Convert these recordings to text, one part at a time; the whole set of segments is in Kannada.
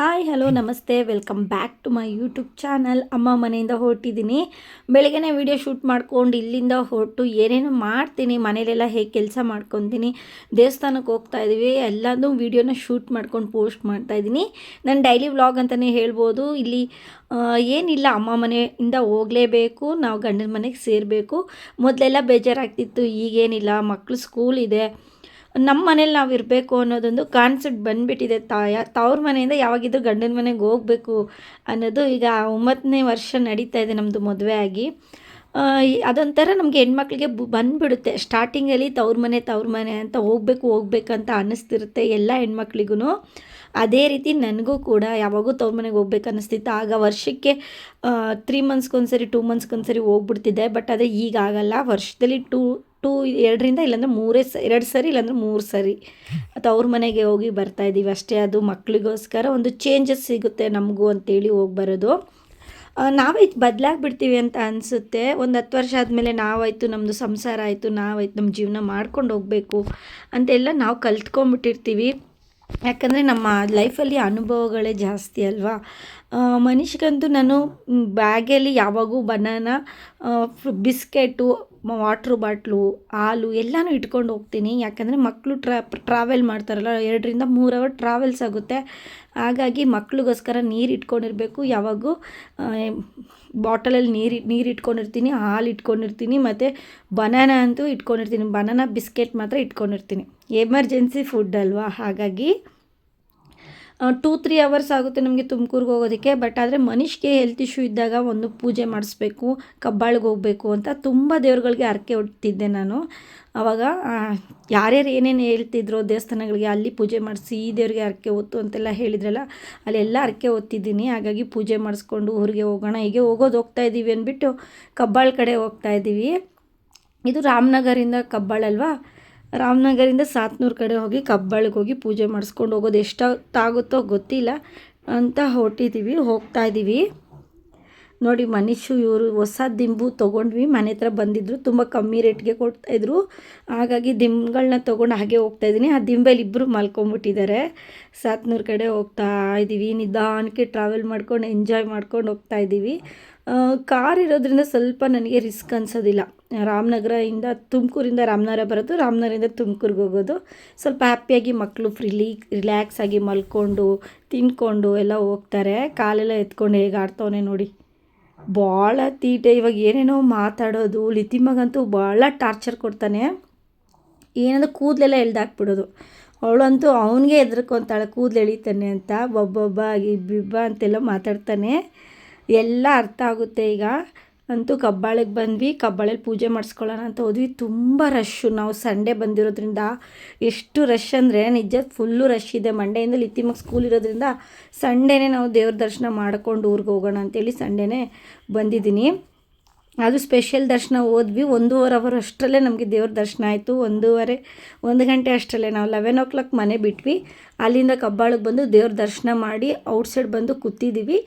ಹಾಯ್, ಹಲೋ, ನಮಸ್ತೆ. Welcome back to my YouTube channel. ಅಮ್ಮ ಮನೆಯಿಂದ ಹೊರಟಿದ್ದೀನಿ. ಬೆಳಗ್ಗೆನೇ ವಿಡಿಯೋ ಶೂಟ್ ಮಾಡ್ಕೊಂಡು ಇಲ್ಲಿಂದ ಹೊರಟು ಏನೇನು ಮಾಡ್ತೀನಿ. ಮನೇಲೆಲ್ಲ ಹೇಗೆ ಕೆಲಸ ಮಾಡ್ಕೊತೀನಿ ದೇವಸ್ಥಾನಕ್ಕೆ ಹೋಗ್ತಾ ಇದ್ದೀವಿ ಎಲ್ಲದೂ ವೀಡಿಯೋನ ಶೂಟ್ ಮಾಡ್ಕೊಂಡು ಪೋಸ್ಟ್ ಮಾಡ್ತಾ ಇದ್ದೀನಿ ನನ್ನ ಡೈಲಿ ವ್ಲಾಗ್ ಅಂತಲೇ ಹೇಳ್ಬೋದು. ಇಲ್ಲಿ ಏನಿಲ್ಲ. ಅಮ್ಮ ಮನೆಯಿಂದ ಹೋಗಲೇಬೇಕು. ನಾವು ಗಂಡನ ಮನೆಗೆ ಸೇರಬೇಕು. ಮೊದಲೆಲ್ಲ ಬೇಜಾರಾಗ್ತಿತ್ತು. ಈಗೇನಿಲ್ಲ. ಮಕ್ಕಳು ಸ್ಕೂಲ್ ಇದೆ. ನಮ್ಮ ಮನೇಲಿ ನಾವು ಇರಬೇಕು ಅನ್ನೋದೊಂದು ಕಾನ್ಸೆಪ್ಟ್ ಬಂದುಬಿಟ್ಟಿದೆ ತಾಯ. ತವ್ರ ಮನೆಯಿಂದ ಯಾವಾಗಿದ್ದರೂ ಗಂಡನ ಮನೆಗೆ ಹೋಗಬೇಕು ಅನ್ನೋದು ಈಗ ಒಂಬತ್ತನೇ ವರ್ಷ ನಡೀತಾ ಇದೆ ನಮ್ಮದು ಮದುವೆ ಆಗಿ. ಅದೊಂಥರ ನಮಗೆ ಹೆಣ್ಮಕ್ಳಿಗೆ ಬಂದುಬಿಡುತ್ತೆ. ಸ್ಟಾರ್ಟಿಂಗಲ್ಲಿ ತವ್ರ ಮನೆ ತವ್ರ ಮನೆ ಅಂತ ಹೋಗ್ಬೇಕು ಹೋಗ್ಬೇಕಂತ ಅನ್ನಿಸ್ತಿರುತ್ತೆ ಎಲ್ಲ ಹೆಣ್ಮಕ್ಳಿಗೂ ಅದೇ ರೀತಿ ನನಗೂ ಕೂಡ ಯಾವಾಗೂ ತವ್ರ ಮನೆಗೆ ಹೋಗ್ಬೇಕು ಅನ್ನಿಸ್ತಿತ್ತು. ಆಗ ವರ್ಷಕ್ಕೆ ತ್ರೀ ಮಂತ್ಸ್ಗೊಂದ್ಸರಿ ಟೂ ಮಂತ್ಸ್ಗೊಂದ್ಸರಿ ಹೋಗ್ಬಿಡ್ತಿದ್ದೆ. ಬಟ್ ಅದೇ ಈಗ ಆಗಲ್ಲ. ವರ್ಷದಲ್ಲಿ ಟೂ ಟೂ ಎರಡರಿಂದ ಇಲ್ಲಾಂದ್ರೆ ಮೂರೇ ಸ, ಎರಡು ಸರಿ ಇಲ್ಲಾಂದ್ರೆ ಮೂರು ಸರಿ. ತವ್ರ ಮನೆಗೆ ಹೋಗಿ ಬರ್ತಾ ಇದ್ದೀವಿ. ಅಷ್ಟೇ ಅದು ಮಕ್ಕಳಿಗೋಸ್ಕರ ಒಂದು ಚೇಂಜಸ್ ಸಿಗುತ್ತೆ ನಮಗೂ ಅಂತೇಳಿ ಹೋಗಿ ಬರೋದು. ನಾವೇ ಬದಲಾಗ್ಬಿಡ್ತೀವಿ ಅಂತ ಅನಿಸುತ್ತೆ. ಒಂದು ಹತ್ತು ವರ್ಷ ಆದಮೇಲೆ ನಾವಾಯಿತು ನಮ್ಮದು ಸಂಸಾರ ಆಯಿತು, ನಾವಾಯ್ತು ನಮ್ಮ ಜೀವನ ಮಾಡ್ಕೊಂಡು ಹೋಗಬೇಕು ಅಂತೆಲ್ಲ ನಾವು ಕಲ್ತ್ಕೊಂಡ್ಬಿಟ್ಟಿರ್ತೀವಿ. ಯಾಕಂದರೆ ನಮ್ಮ ಲೈಫಲ್ಲಿ ಅನುಭವಗಳೇ ಜಾಸ್ತಿ ಅಲ್ವಾ? ಮನುಷ್ಯಗಂತೂ ನಾನು ಬ್ಯಾಗಲ್ಲಿ ಯಾವಾಗೂ ಬನಾನ ಬಿಸ್ಕೆಟು ವಾಟ್ರ್ ಬಾಟ್ಲು ಹಾಲು ಎಲ್ಲನೂ ಇಟ್ಕೊಂಡು ಹೋಗ್ತೀನಿ. ಯಾಕಂದರೆ ಮಕ್ಕಳು ಟ್ರಾ ಟ್ರಾವೆಲ್ ಮಾಡ್ತಾರಲ್ಲ, ಎರಡರಿಂದ ಮೂರು ಅವರ್ ಟ್ರಾವೆಲ್ಸ್ ಆಗುತ್ತೆ. ಹಾಗಾಗಿ ಮಕ್ಳಿಗೋಸ್ಕರ ನೀರು ಇಟ್ಕೊಂಡಿರಬೇಕು. ಯಾವಾಗೂ ಬಾಟಲಲ್ಲಿ ನೀರು ನೀರು ಇಟ್ಕೊಂಡಿರ್ತೀನಿ, ಹಾಲು ಇಟ್ಕೊಂಡಿರ್ತೀನಿ, ಮತ್ತು ಬನಾನ ಅಂತೂ ಇಟ್ಕೊಂಡಿರ್ತೀನಿ. ಬನಾನ ಬಿಸ್ಕೆಟ್ ಮಾತ್ರ ಇಟ್ಕೊಂಡಿರ್ತೀನಿ. ಎಮರ್ಜೆನ್ಸಿ ಫುಡ್ ಅಲ್ವಾ? ಹಾಗಾಗಿ ಟೂ ತ್ರೀ ಅವರ್ಸ್ ಆಗುತ್ತೆ ನಮಗೆ ತುಮಕೂರಿಗೆ ಹೋಗೋದಕ್ಕೆ ಬಟ್ ಆದರೆ ಮನುಷ್ಯಗೆ ಹೆಲ್ತ್ ಇಶ್ಯೂ ಇದ್ದಾಗ ಒಂದು ಪೂಜೆ ಮಾಡಿಸ್ಬೇಕು, ಕಬ್ಬಾಳಿಗೆ ಹೋಗಬೇಕು ಅಂತ ತುಂಬ ದೇವ್ರುಗಳಿಗೆ ಹರಕೆ ಹೊಡ್ತಿದ್ದೆ ನಾನು. ಆವಾಗ ಯಾರ್ಯಾರು ಏನೇನು ಹೇಳ್ತಿದ್ರು ದೇವಸ್ಥಾನಗಳಿಗೆ ಅಲ್ಲಿ ಪೂಜೆ ಮಾಡಿಸಿ ಈ ದೇವ್ರಿಗೆ ಹರಕೆ ಹೊತ್ತು ಅಂತೆಲ್ಲ ಹೇಳಿದ್ರಲ್ಲ, ಅಲ್ಲೆಲ್ಲ ಹರಕೆ ಓದ್ತಿದ್ದೀನಿ ಹಾಗಾಗಿ ಪೂಜೆ ಮಾಡಿಸ್ಕೊಂಡು ಊರಿಗೆ ಹೋಗೋಣ, ಹೀಗೆ ಹೋಗೋದು ಹೋಗ್ತಾ ಇದ್ದೀವಿ ಅಂದ್ಬಿಟ್ಟು ಕಬ್ಬಾಳ ಕಡೆ ಹೋಗ್ತಾ ಇದ್ದೀವಿ ಇದು ರಾಮನಗರಿಂದ ಕಬ್ಬಾಳ್ ಅಲ್ವಾ? ರಾಮನಗರಿಂದ ಸಾತ್ನೂರು ಕಡೆ ಹೋಗಿ ಕಬ್ಬಾಳಿಗೆ ಹೋಗಿ ಪೂಜೆ ಮಾಡಿಸ್ಕೊಂಡು ಹೋಗೋದು ಎಷ್ಟೊತ್ತಾಗುತ್ತೋ ಗೊತ್ತಿಲ್ಲ. ಅಂತ ಹೊರಟಿದ್ದೀವಿ ಹೋಗ್ತಾ ಇದ್ದೀವಿ ನೋಡಿ ಮನುಷ್ಯು ಇವರು ಹೊಸ ದಿಂಬು ತೊಗೊಂಡ್ವಿ. ಮನೆ ಹತ್ರ ಬಂದಿದ್ದರು ತುಂಬ ಕಮ್ಮಿ ರೇಟ್ಗೆ ಕೊಡ್ತಾಯಿದ್ರು ಹಾಗಾಗಿ ದಿಂಬುಗಳನ್ನ ತೊಗೊಂಡು ಹಾಗೆ ಹೋಗ್ತಾ ಇದ್ದೀನಿ ಆ ದಿಂಬಲ್ಲಿ ಇಬ್ಬರು ಮಲ್ಕೊಂಬಿಟ್ಟಿದ್ದಾರೆ. ಸಾತ್ನೂರು ಕಡೆ ಹೋಗ್ತಾ ಇದ್ದೀವಿ ನಿಧಾನಕ್ಕೆ ಟ್ರಾವೆಲ್ ಮಾಡ್ಕೊಂಡು ಎಂಜಾಯ್ ಮಾಡ್ಕೊಂಡು ಹೋಗ್ತಾ ಇದ್ದೀವಿ ಕಾರ್ ಇರೋದ್ರಿಂದ ಸ್ವಲ್ಪ ನನಗೆ ರಿಸ್ಕ್ ಅನ್ಸೋದಿಲ್ಲ. ರಾಮನಗರದಿಂದ ತುಮಕೂರಿಂದ ರಾಮನಗರ ಬರೋದು ರಾಮನಗರಿಂದ ತುಮಕೂರಿಗೆ ಹೋಗೋದು. ಸ್ವಲ್ಪ ಹ್ಯಾಪಿಯಾಗಿ ಮಕ್ಕಳು ಫ್ರೀಲಿ, ರಿಲ್ಯಾಕ್ಸ್ ಆಗಿ ಮಲ್ಕೊಂಡು ತಿನ್ಕೊಂಡು ಎಲ್ಲ ಹೋಗ್ತಾರೆ. ಕಾಲೆಲ್ಲ ಎತ್ಕೊಂಡು ಹೇಗೆ ಆಡ್ತವನೆ ನೋಡಿ. ಭಾಳ ತೀಟೆ, ಇವಾಗ ಏನೇನೋ ಮಾತಾಡೋದು. ಲಿತಿಮಗಂತೂ ಭಾಳ ಟಾರ್ಚರ್ ಕೊಡ್ತಾನೆ. ಏನಂದ್ರೆ ಕೂದಲೆಲ್ಲ ಎಳ್ದಾಕ್ಬಿಡೋದು. ಅವಳಂತೂ ಅವನಿಗೆ ಹೆದರ್ಕೊಂತಾಳೆ, ಕೂದಲು ಎಳಿತಾನೆ ಅಂತ. ಬೊಬ್ಬೊಬ್ಬ ಇಬ್ಬಿಬ್ಬ ಅಂತೆಲ್ಲ ಮಾತಾಡ್ತಾನೆ. ಎಲ್ಲ ಅರ್ಥ ಆಗುತ್ತೆ ಈಗ. ಅಂತೂ ಕಬ್ಬಾಳಿಗೆ ಬಂದ್ವಿ, ಕಬ್ಬಾಳಲ್ಲಿ ಪೂಜೆ ಮಾಡಿಸ್ಕೊಳ್ಳೋಣ ಅಂತ ಹೋದ್ವಿ. ತುಂಬ ರಶ್ಶು ನಾವು ಸಂಡೇ ಬಂದಿರೋದ್ರಿಂದ ಎಷ್ಟು ರಶ್ ಅಂದರೆ ನಿಜ ಫುಲ್ಲು ರಶ್ ಇದೆ. ಮಂಡೆಯಿಂದ ಲಿತ್ತಿಮಗ್ ಸ್ಕೂಲ್ ಇರೋದ್ರಿಂದ ಸಂಡೇನೇ ನಾವು ದೇವ್ರ ದರ್ಶನ ಮಾಡ್ಕೊಂಡು ಊರಿಗೆ ಹೋಗೋಣ ಅಂತೇಳಿ ಸಂಡೇನೇ ಬಂದಿದ್ದೀನಿ. ಅದು ಸ್ಪೆಷಲ್ ದರ್ಶನ ಹೋದ್ವಿ. ಒಂದೂವರೆ ಅವರ್ ಅಷ್ಟರಲ್ಲೇ ನಮಗೆ ದೇವ್ರ ದರ್ಶನ ಆಯಿತು. ಒಂದೂವರೆ, ಒಂದು ಗಂಟೆ ಅಷ್ಟರಲ್ಲೇ ನಾವು ಲೆವೆನ್ ಓ ಕ್ಲಾಕ್ ಮನೆ ಬಿಟ್ವಿ. ಅಲ್ಲಿಂದ ಕಬ್ಬಾಳಿಗೆ ಬಂದು ದೇವ್ರ ದರ್ಶನ ಮಾಡಿ ಔಟ್ಸೈಡ್ ಬಂದು ಕೂತಿದ್ದೀವಿ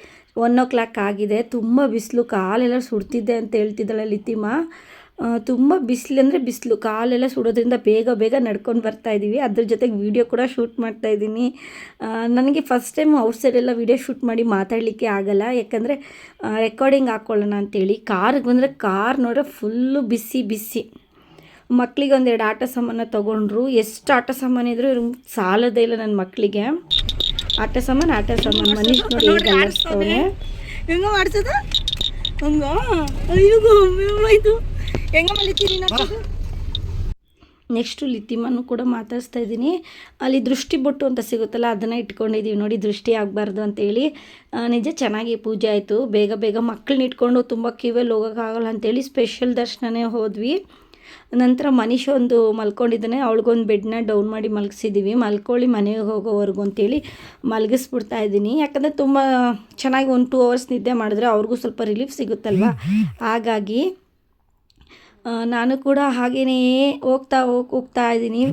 ಒನ್ ಓ ಕ್ಲಾಕ್ ಆಗಿದೆ. ತುಂಬ ಬಿಸಿಲು, ಕಾಲೆಲ್ಲ ಸುಡ್ತಿದ್ದೆ ಅಂತ ಹೇಳ್ತಿದ್ದಾಳೆ ಲಿತಿಮ. ತುಂಬ ಬಿಸಿಲು ಅಂದರೆ ಬಿಸಿಲು, ಕಾಲೆಲ್ಲ ಸುಡೋದ್ರಿಂದ ಬೇಗ ಬೇಗ ನಡ್ಕೊಂಡು ಬರ್ತಾ ಇದ್ದೀವಿ ಅದ್ರ ಜೊತೆಗೆ ವೀಡಿಯೋ ಕೂಡ ಶೂಟ್ ಮಾಡ್ತಾ ಇದ್ದೀನಿ ನನಗೆ ಫಸ್ಟ್ ಟೈಮ್ ಔಟ್ಸೈಡೆಲ್ಲ ವೀಡಿಯೋ ಶೂಟ್ ಮಾಡಿ ಮಾತಾಡಲಿಕ್ಕೆ ಆಗಲ್ಲ. ಯಾಕಂದರೆ ರೆಕಾರ್ಡಿಂಗ್ ಹಾಕ್ಕೊಳ್ಳೋಣ ಅಂತೇಳಿ. ಕಾರ್ಗೆ ಬಂದರೆ ಕಾರ್ ನೋಡ್ರೆ ಫುಲ್ಲು ಬಿಸಿ ಬಿಸಿ. ಮಕ್ಕಳಿಗೆ ಒಂದೆರಡು ಆಟ ಸಾಮಾನು ತೊಗೊಂಡ್ರು. ಎಷ್ಟು ಆಟ ಸಾಮಾನು ಸಾಲದೇ ಇಲ್ಲ ನನ್ನ ಮಕ್ಕಳಿಗೆ ಆಟ ಸಾಮಾನು ಆಟ ಸಾಮಾನು. ಮನೀಶ್ ನೋಡಿ ಹೇಗೆ ಅಲ್ಲಾಡ್ಸ್ತವ್ನೆ. ಹೆಂಗ ಮಾಡ್ಸದ ಹಂಗ? ಅಯ್ಯೋ ಹೆಂಗ ಮಲಿತೀರಿ ನೆಕ್ಸ್ಟು ಲಿತಿಮಾನು ಕೂಡ ಮಾತಾಡಿಸ್ತಾ ಇದ್ದೀನಿ. ಅಲ್ಲಿ ದೃಷ್ಟಿ ಬೊಟ್ಟು ಅಂತ ಸಿಗುತ್ತಲ್ಲ ಅದನ್ನು ಇಟ್ಕೊಂಡಿದ್ದೀವಿ ನೋಡಿ ದೃಷ್ಟಿ ಆಗಬಾರ್ದು ಅಂತೇಳಿ ನಿಜ ಚೆನ್ನಾಗಿ ಪೂಜೆ ಆಯಿತು. ಬೇಗ ಬೇಗ ಮಕ್ಕಳನ್ನ ಇಟ್ಕೊಂಡು ತುಂಬ ಕ್ಯೂವಲ್ಲಿ ಹೋಗೋಕ್ಕಾಗಲ್ಲ ಅಂತೇಳಿ ಸ್ಪೆಷಲ್ ದರ್ಶನನೇ ಹೋದ್ವಿ. ನಂತರ ಮನೀಷ್ ಒಂದು ಮಲ್ಕೊಂಡಿದ್ದಾನೆ. ಅವಳಿಗೊಂದು ಬೆಡ್ನ ಡೌನ್ ಮಾಡಿ ಮಲಗಿಸಿದ್ದೀವಿ ಮಲ್ಕೊಳ್ಳಿ ಮನೆಗೆ ಹೋಗೋವರೆಗೂ ಅಂತೇಳಿ ಮಲಗಿಸ್ಬಿಡ್ತಾ ಇದ್ದೀನಿ. ಯಾಕಂದರೆ ತುಂಬ ಚೆನ್ನಾಗಿ ಒಂದು ಟೂ ಅವರ್ಸ್ ನಿದ್ದೆ ಮಾಡಿದ್ರೆ ಅವ್ರಿಗೂ ಸ್ವಲ್ಪ ರಿಲೀಫ್ ಸಿಗುತ್ತಲ್ವ? ಹಾಗಾಗಿ ನಾನು ಕೂಡ ಹಾಗೆಯೇ ಹೋಗ್ತಾ ಹೋಗಿ ಹೋಗ್ತಾ ಇದ್ದೀನಿ.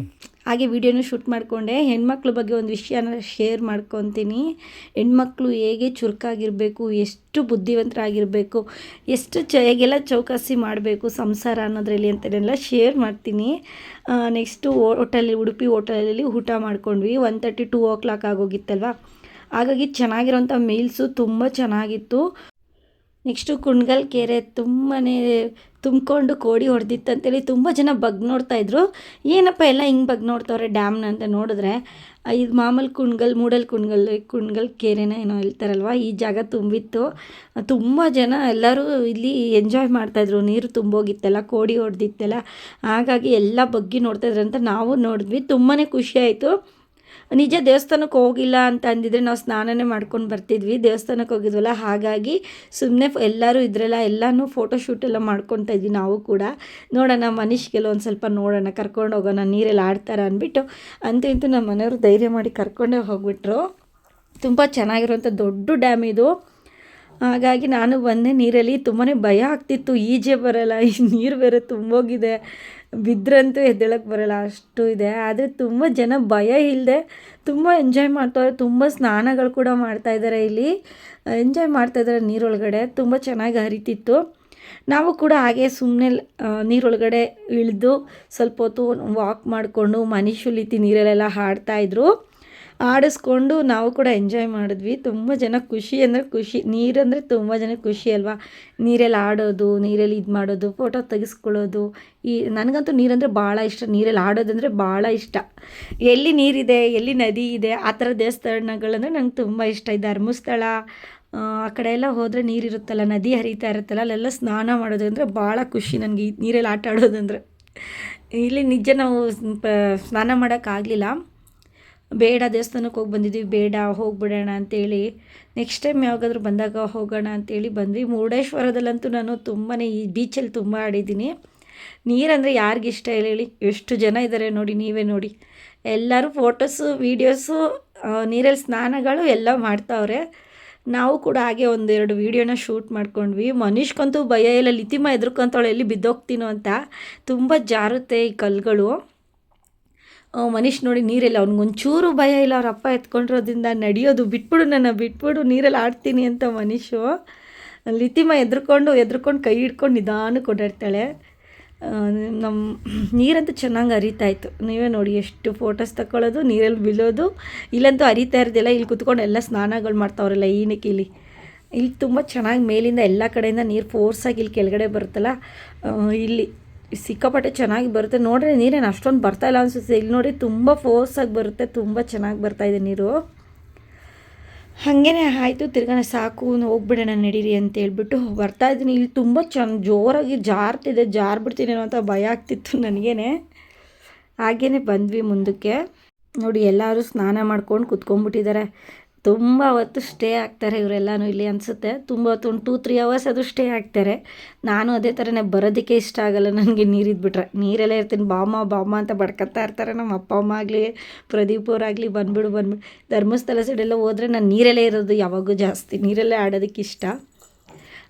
ಹಾಗೆ ವಿಡಿಯೋನು ಶೂಟ್ ಮಾಡಿಕೊಂಡೆ. ಹೆಣ್ಮಕ್ಳ ಬಗ್ಗೆ ಒಂದು ವಿಷಯನ ಶೇರ್ ಮಾಡ್ಕೊತೀನಿ. ಹೆಣ್ಮಕ್ಳು ಹೇಗೆ ಚುರುಕಾಗಿರಬೇಕು, ಎಷ್ಟು ಬುದ್ಧಿವಂತರಾಗಿರಬೇಕು, ಎಷ್ಟು ಚ ಹೇಗೆಲ್ಲ ಚೌಕಾಸಿ ಮಾಡಬೇಕು ಸಂಸಾರ ಅನ್ನೋದ್ರಲ್ಲಿ ಅಂತನೆಲ್ಲ ಶೇರ್ ಮಾಡ್ತೀನಿ. ನೆಕ್ಸ್ಟು ಹೋಟೆಲಲ್ಲಿ ಉಡುಪಿ ಹೋಟೆಲಲ್ಲಿ ಊಟ ಮಾಡ್ಕೊಂಡ್ವಿ. One thirty two o'clock ಆಗೋಗಿತ್ತಲ್ವ? ಹಾಗಾಗಿ ಚೆನ್ನಾಗಿರೋಂಥ ಮೀಲ್ಸು ತುಂಬ ಚೆನ್ನಾಗಿತ್ತು. ನೆಕ್ಸ್ಟು ಕುಣ್ಗಲ್ ಕೆರೆ ತುಂಬಾ ತುಂಬಿಕೊಂಡು ಕೋಡಿ ಹೊಡೆದಿತ್ತು ಅಂತೇಳಿ ತುಂಬ ಜನ ಬಗ್ ನೋಡ್ತಾಯಿದ್ರು ಏನಪ್ಪ ಎಲ್ಲ ಹಿಂಗೆ ಬಗ್ ನೋಡ್ತಾವ್ರೆ ಡ್ಯಾಮ್ನ ಅಂತ ನೋಡಿದ್ರೆ ಇದು ಮಾಮೂಲಿ ಕುಣ್ಗಲ್, ಮೂಡಲ್ ಕುಣ್ಗಲ್ ಕುಣ್ಗಲ್ ಕೆರೆನ ಏನೋ ಹೇಳ್ತಾರಲ್ವ, ಈ ಜಾಗ ತುಂಬಿತ್ತು. ತುಂಬ ಜನ ಎಲ್ಲರೂ ಇಲ್ಲಿ ಎಂಜಾಯ್ ಮಾಡ್ತಾಯಿದ್ರು ನೀರು ತುಂಬೋಗಿತ್ತಲ್ಲ, ಕೋಡಿ ಹೊಡೆದಿತ್ತಲ್ಲ, ಹಾಗಾಗಿ ಎಲ್ಲ ಬಗ್ಗಿ ನೋಡ್ತಾಯಿದ್ರು ಅಂತ ನಾವು ನೋಡಿದ್ವಿ. ತುಂಬಾ ಖುಷಿಯಾಯಿತು ನಿಜ ದೇವಸ್ಥಾನಕ್ಕೆ ಹೋಗಿಲ್ಲ ಅಂತ ಅಂದಿದ್ರೆ ನಾವು ಸ್ನಾನನೇ ಮಾಡ್ಕೊಂಡು ಬರ್ತಿದ್ವಿ. ದೇವಸ್ಥಾನಕ್ಕೆ ಹೋಗಿದ್ವಲ್ಲ, ಹಾಗಾಗಿ ಸುಮ್ಮನೆ ಎಲ್ಲರೂ ಇದ್ರೆಲ್ಲ, ಎಲ್ಲನೂ ಫೋಟೋ ಶೂಟ್ ಎಲ್ಲ ಮಾಡ್ಕೊತಾ ಇದ್ವಿ ನಾವು ಕೂಡ. ನೋಡೋಣ ಮನೀಶ್ ಕೆಲವೊಂದು ಸ್ವಲ್ಪ ನೋಡೋಣ, ಕರ್ಕೊಂಡು ಹೋಗೋಣ, ನೀರೆಲ್ಲ ಆಡ್ತಾರ ಅಂದ್ಬಿಟ್ಟು ಅಂತೂ ಇಂತೂ ನಮ್ಮ ಮನೆಯವರು ಧೈರ್ಯ ಮಾಡಿ ಕರ್ಕೊಂಡೇ ಹೋಗ್ಬಿಟ್ರು. ತುಂಬ ಚೆನ್ನಾಗಿರುವಂಥ ದೊಡ್ಡ ಡ್ಯಾಮ್ ಇದು. ಹಾಗಾಗಿ ನಾನು ಬಂದೆ, ನೀರಲ್ಲಿ ತುಂಬಾ ಭಯ ಆಗ್ತಿತ್ತು. ಈಜೆ ಬರಲ್ಲ, ಈ ನೀರು ಬೇರೆ ತುಂಬೋಗಿದೆ. ಬಿದ್ದರಂತೂ ಎದ್ದೇಳಕ್ಕೆ ಬರಲ್ಲ, ಅಷ್ಟು ಇದೆ. ಆದರೆ ತುಂಬ ಜನ ಭಯ ಇಲ್ಲದೆ ತುಂಬ ಎಂಜಾಯ್ ಮಾಡ್ತಾರೆ. ತುಂಬ ಸ್ನಾನಗಳು ಕೂಡ ಮಾಡ್ತಾ ಇದ್ದಾರೆ ಇಲ್ಲಿ. ಎಂಜಾಯ್ ಮಾಡ್ತಾಯಿದ್ದಾರೆ ನೀರೊಳಗಡೆ. ತುಂಬ ಚೆನ್ನಾಗಿ ಹರಿತಿತ್ತು. ನಾವು ಕೂಡ ಹಾಗೆ ಸುಮ್ಮನೆ ನೀರೊಳಗಡೆ ಇಳಿದು ಸ್ವಲ್ಪ ಹೊತ್ತು ವಾಕ್ ಮಾಡಿಕೊಂಡು ಮನುಷ್ಯುಲಿತಿ ನೀರಲ್ಲೆಲ್ಲ ಹಾಡ್ತಾಯಿದ್ರು ಆಡಿಸ್ಕೊಂಡು ನಾವು ಕೂಡ ಎಂಜಾಯ್ ಮಾಡಿದ್ವಿ. ತುಂಬ ಜನ ಖುಷಿ ಅಂದರೆ ಖುಷಿ. ನೀರಂದರೆ ತುಂಬ ಜನ ಖುಷಿ ಅಲ್ವಾ? ನೀರಲ್ಲಿ ಆಡೋದು, ನೀರಲ್ಲಿ ಇದು ಮಾಡೋದು ಫೋಟೋ ತೆಗೆಸ್ಕೊಳ್ಳೋದು. ಈ ನನಗಂತೂ ನೀರಂದರೆ ಭಾಳ ಇಷ್ಟ. ನೀರಲ್ಲಿ ಆಡೋದಂದರೆ ಭಾಳ ಇಷ್ಟ. ಎಲ್ಲಿ ನೀರಿದೆ, ಎಲ್ಲಿ ನದಿ ಇದೆ, ಆ ಥರ ದೇವಸ್ಥಾನಗಳಂದರೆ ನಂಗೆ ತುಂಬ ಇಷ್ಟ. ಈ ಧರ್ಮಸ್ಥಳ, ಆ ಕಡೆ ಎಲ್ಲ ಹೋದರೆ ನೀರಿರುತ್ತಲ್ಲ ನದಿ ಹರಿತಾ ಇರುತ್ತಲ್ಲ, ಅಲ್ಲೆಲ್ಲ ಸ್ನಾನ ಮಾಡೋದು ಅಂದರೆ ಭಾಳ ಖುಷಿ ನನಗೆ ನೀರಲ್ಲಿ ಆಟ ಆಡೋದಂದರೆ. ಇಲ್ಲಿ ನಿಜ ನಾವು ಸ್ನಾನ ಮಾಡೋಕ್ಕಾಗಲಿಲ್ಲ ಬೇಡ ದೇವಸ್ಥಾನಕ್ಕೆ ಹೋಗಿ ಬಂದಿದ್ವಿ, ಬೇಡ ಹೋಗಿಬಿಡೋಣ ಅಂತೇಳಿ. ನೆಕ್ಸ್ಟ್ ಟೈಮ್ ಯಾವಾಗಾದ್ರೂ ಬಂದಾಗ ಹೋಗೋಣ ಅಂತೇಳಿ ಬಂದ್ವಿ. ಮುರುಡೇಶ್ವರದಲ್ಲಂತೂ ನಾನು ತುಂಬಾ ಈ ಬೀಚಲ್ಲಿ ತುಂಬ ಆಡಿದ್ದೀನಿ. ನೀರಂದರೆ ಯಾರಿಗಿಷ್ಟ ಇಲ್ಲ ಹೇಳಿ ಎಷ್ಟು ಜನ ಇದ್ದಾರೆ ನೋಡಿ, ನೀವೇ ನೋಡಿ. ಎಲ್ಲರೂ ಫೋಟೋಸು ವೀಡಿಯೋಸು ನೀರಲ್ಲಿ ಸ್ನಾನಗಳು ಎಲ್ಲ ಮಾಡ್ತಾವ್ರೆ. ನಾವು ಕೂಡ ಹಾಗೆ ಒಂದೆರಡು ವೀಡಿಯೋನ ಶೂಟ್ ಮಾಡ್ಕೊಂಡ್ವಿ. ಮನುಷ್ಕಂತೂ ಭಯ ಇಲ್ಲ ಲಿತಿಮ ಎದ್ರುಕೊಂತಾಳೆ ಎಲ್ಲಿ ಬಿದ್ದೋಗ್ತೀನೋ ಅಂತ. ತುಂಬ ಜಾರುತ್ತೆ ಈ ಕಲ್ಲುಗಳು. ಮನುಷ್ಯ ನೋಡಿ ನೀರೆಲ್ಲ ಅವ್ನಿಗೊಂಚೂರು ಭಯ ಇಲ್ಲ, ಅವ್ರ ಅಪ್ಪ ಎತ್ಕೊಂಡಿರೋದ್ರಿಂದ ನಡೆಯೋದು ಬಿಟ್ಬಿಡು ನನ್ನ, ಬಿಟ್ಬಿಡು ನೀರಲ್ಲಿ ಆಡ್ತೀನಿ ಅಂತ ಮನುಷ್ಯ ಲಿತಿಮ ಎದ್ರುಕೊಂಡು ಎದ್ರುಕೊಂಡು ಕೈ ಹಿಡ್ಕೊಂಡು ನಿಧಾನಕ್ಕೆ ಓಡಾಡ್ತಾಳೆ. ನಮ್ಮ ನೀರಂತೂ ಚೆನ್ನಾಗಿ ಹರಿತಾಯಿತ್ತು ನೀವೇ ನೋಡಿ ಎಷ್ಟು ಫೋಟೋಸ್ ತಗೊಳ್ಳೋದು ನೀರಲ್ಲಿ ಬೀಳೋದು. ಇಲ್ಲಂತೂ ಅರಿತಾ ಇರೋದಿಲ್ಲ, ಇಲ್ಲಿ ಕುತ್ಕೊಂಡು ಎಲ್ಲ ಸ್ನಾನಗಳು ಮಾಡ್ತಾವ್ರಲ್ಲ ಈನಕ್ಕೆ ಇಲ್ಲಿ. ಇಲ್ಲಿ ತುಂಬ ಚೆನ್ನಾಗಿ ಮೇಲಿಂದ ಎಲ್ಲ ಕಡೆಯಿಂದ ನೀರು ಫೋರ್ಸಾಗಿ ಇಲ್ಲಿ ಕೆಳಗಡೆ ಬರುತ್ತಲ್ಲ ಇಲ್ಲಿ. ಸಿಕ್ಕಾಪಟ್ಟೆ ಚೆನ್ನಾಗಿ ಬರುತ್ತೆ. ನೋಡ್ರಿ, ನೀರೇನು ಅಷ್ಟೊಂದು ಬರ್ತಾ ಇಲ್ಲ ಅನಿಸುತ್ತೆ. ಇಲ್ಲಿ ನೋಡಿ ತುಂಬ ಫೋರ್ಸಾಗಿ ಬರುತ್ತೆ. ತುಂಬ ಚೆನ್ನಾಗಿ ಬರ್ತಾ ಇದೆ ನೀರು. ಹಾಗೇನೆ ಆಯಿತು, ತಿರ್ಗಾ ಸಾಕು ಹೋಗ್ಬಿಡೋಣ, ನಡೀರಿ ಅಂತ ಹೇಳ್ಬಿಟ್ಟು ಬರ್ತಾ ಇದ್ದೀನಿ. ಇಲ್ಲಿ ತುಂಬ ಚೆನ್ನ ಜೋರಾಗಿ ಜಾರ್ತಿದೆ. ಜಾರ್ಬಿಡ್ತೀನೇನೋ ಅಂತ ಭಯ ಆಗ್ತಿತ್ತು ನನಗೇನೆ. ಹಾಗೇ ಬಂದ್ವಿ ಮುಂದಕ್ಕೆ. ನೋಡಿ, ಎಲ್ಲರೂ ಸ್ನಾನ ಮಾಡ್ಕೊಂಡು ಕುತ್ಕೊಂಡ್ಬಿಟ್ಟಿದ್ದಾರೆ. ತುಂಬ ಹೊತ್ತು ಸ್ಟೇ ಆಗ್ತಾರೆ ಇವರೆಲ್ಲನೂ ಇಲ್ಲಿ ಅನಿಸುತ್ತೆ. ತುಂಬ ಹೊತ್ತು ಒಂದು ಟೂ ತ್ರೀ ಅವರ್ಸ್ ಅದು ಸ್ಟೇ ಆಗ್ತಾರೆ. ನಾನು ಅದೇ ಥರನೇ ಬರೋದಕ್ಕೆ ಇಷ್ಟ ಆಗಲ್ಲ. ನನಗೆ ನೀರಿದ್ಬಿಟ್ರೆ ನೀರಲ್ಲೇ ಇರ್ತೀನಿ. ಬಾಮ್ಮ ಬಾಮ್ಮ ಅಂತ ಬಡ್ಕೊತಾ ಇರ್ತಾರೆ. ನಮ್ಮ ಅಪ್ಪ, ಅಮ್ಮ ಆಗಲಿ, ಪ್ರದೀಪ್ ಅವರಾಗಲಿ ಬಂದ್ಬಿಡು ಬಂದ್ಬಿಡು. ಧರ್ಮಸ್ಥಳ ಸೈಡೆಲ್ಲ ಹೋದರೆ ನಾನು ನೀರಲ್ಲೇ ಇರೋದು ಯಾವಾಗೂ ಜಾಸ್ತಿ. ನೀರಲ್ಲೇ ಆಡೋದಕ್ಕೆ ಇಷ್ಟ.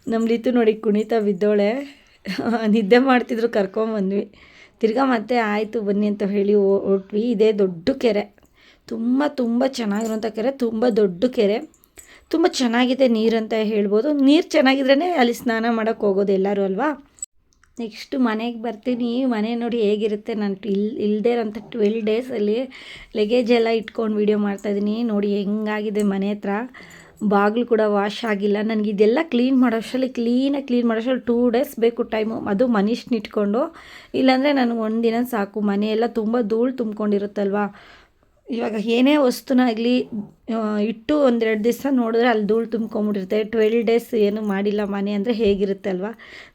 ನಮ್ಮ ಲಿತು ನೋಡಿ ಕುಣಿತ ಬಿದ್ದೋಳೆ. ನಿದ್ದೆ ಮಾಡ್ತಿದ್ರು ಕರ್ಕೊಂಬಂದ್ವಿ. ತಿರ್ಗಾ ಮತ್ತೆ ಆಯಿತು ಬನ್ನಿ ಅಂತ ಹೇಳಿ ಹೊಟ್ವಿ ಇದೇ ದೊಡ್ಡ ಕೆರೆ. ತುಂಬ ತುಂಬ ಚೆನ್ನಾಗಿರುವಂಥ ಕೆರೆ, ತುಂಬ ದೊಡ್ಡ ಕೆರೆ. ತುಂಬ ಚೆನ್ನಾಗಿದೆ ನೀರಂತ ಹೇಳ್ಬೋದು. ನೀರು ಚೆನ್ನಾಗಿದ್ರೇ ಅಲ್ಲಿ ಸ್ನಾನ ಮಾಡೋಕ್ಕೆ ಹೋಗೋದು ಎಲ್ಲರೂ ಅಲ್ವಾ? ನೆಕ್ಸ್ಟು ಮನೆಗೆ ಬರ್ತೀನಿ. ಮನೆ ನೋಡಿ ಹೇಗಿರುತ್ತೆ ನಾನು ಇಲ್ ಇಲ್ಲದೇ ಇರೋಂಥ ಟ್ವೆಲ್ ಡೇಸಲ್ಲಿ ಲಗೇಜ್ ಎಲ್ಲ ಇಟ್ಕೊಂಡು ವೀಡಿಯೋ ಮಾಡ್ತಾಯಿದ್ದೀನಿ ನೋಡಿ ಹೆಂಗಾಗಿದೆ ಮನೆ ಹತ್ರ. ಬಾಗಿಲು ಕೂಡ ವಾಶ್ ಆಗಿಲ್ಲ. ನನಗೆ ಇದೆಲ್ಲ ಕ್ಲೀನ್ ಮಾಡೋಷ್ಟರಲ್ಲಿ ಕ್ಲೀನಾಗಿ ಕ್ಲೀನ್ ಮಾಡೋಷ್ಟರಲ್ಲಿ ಟೂ ಡೇಸ್ ಬೇಕು ಟೈಮು. ಅದು ಮನುಷ್ಯನಿಟ್ಕೊಂಡು ಇಲ್ಲಾಂದರೆ ನನಗೆ ಒಂದು ದಿನ ಸಾಕು. ಮನೆಯೆಲ್ಲ ತುಂಬ ಧೂಳು ತುಂಬ್ಕೊಂಡಿರುತ್ತಲ್ವಾ? ಇವಾಗ ಏನೇ ವಸ್ತುನಾಗಲಿ ಇಟ್ಟು ಒಂದೆರಡು ದಿವಸ ನೋಡಿದ್ರೆ ಅಲ್ಲಿ ಧೂಳು ತುಂಬ್ಕೊಂಬಿಟ್ಟಿರುತ್ತೆ. ಟ್ವೆಲ್ ಡೇಸ್ ಏನು ಮಾಡಿಲ್ಲ ಮನೆ ಅಂದರೆ ಹೇಗಿರುತ್ತೆ ಅಲ್ವಾ?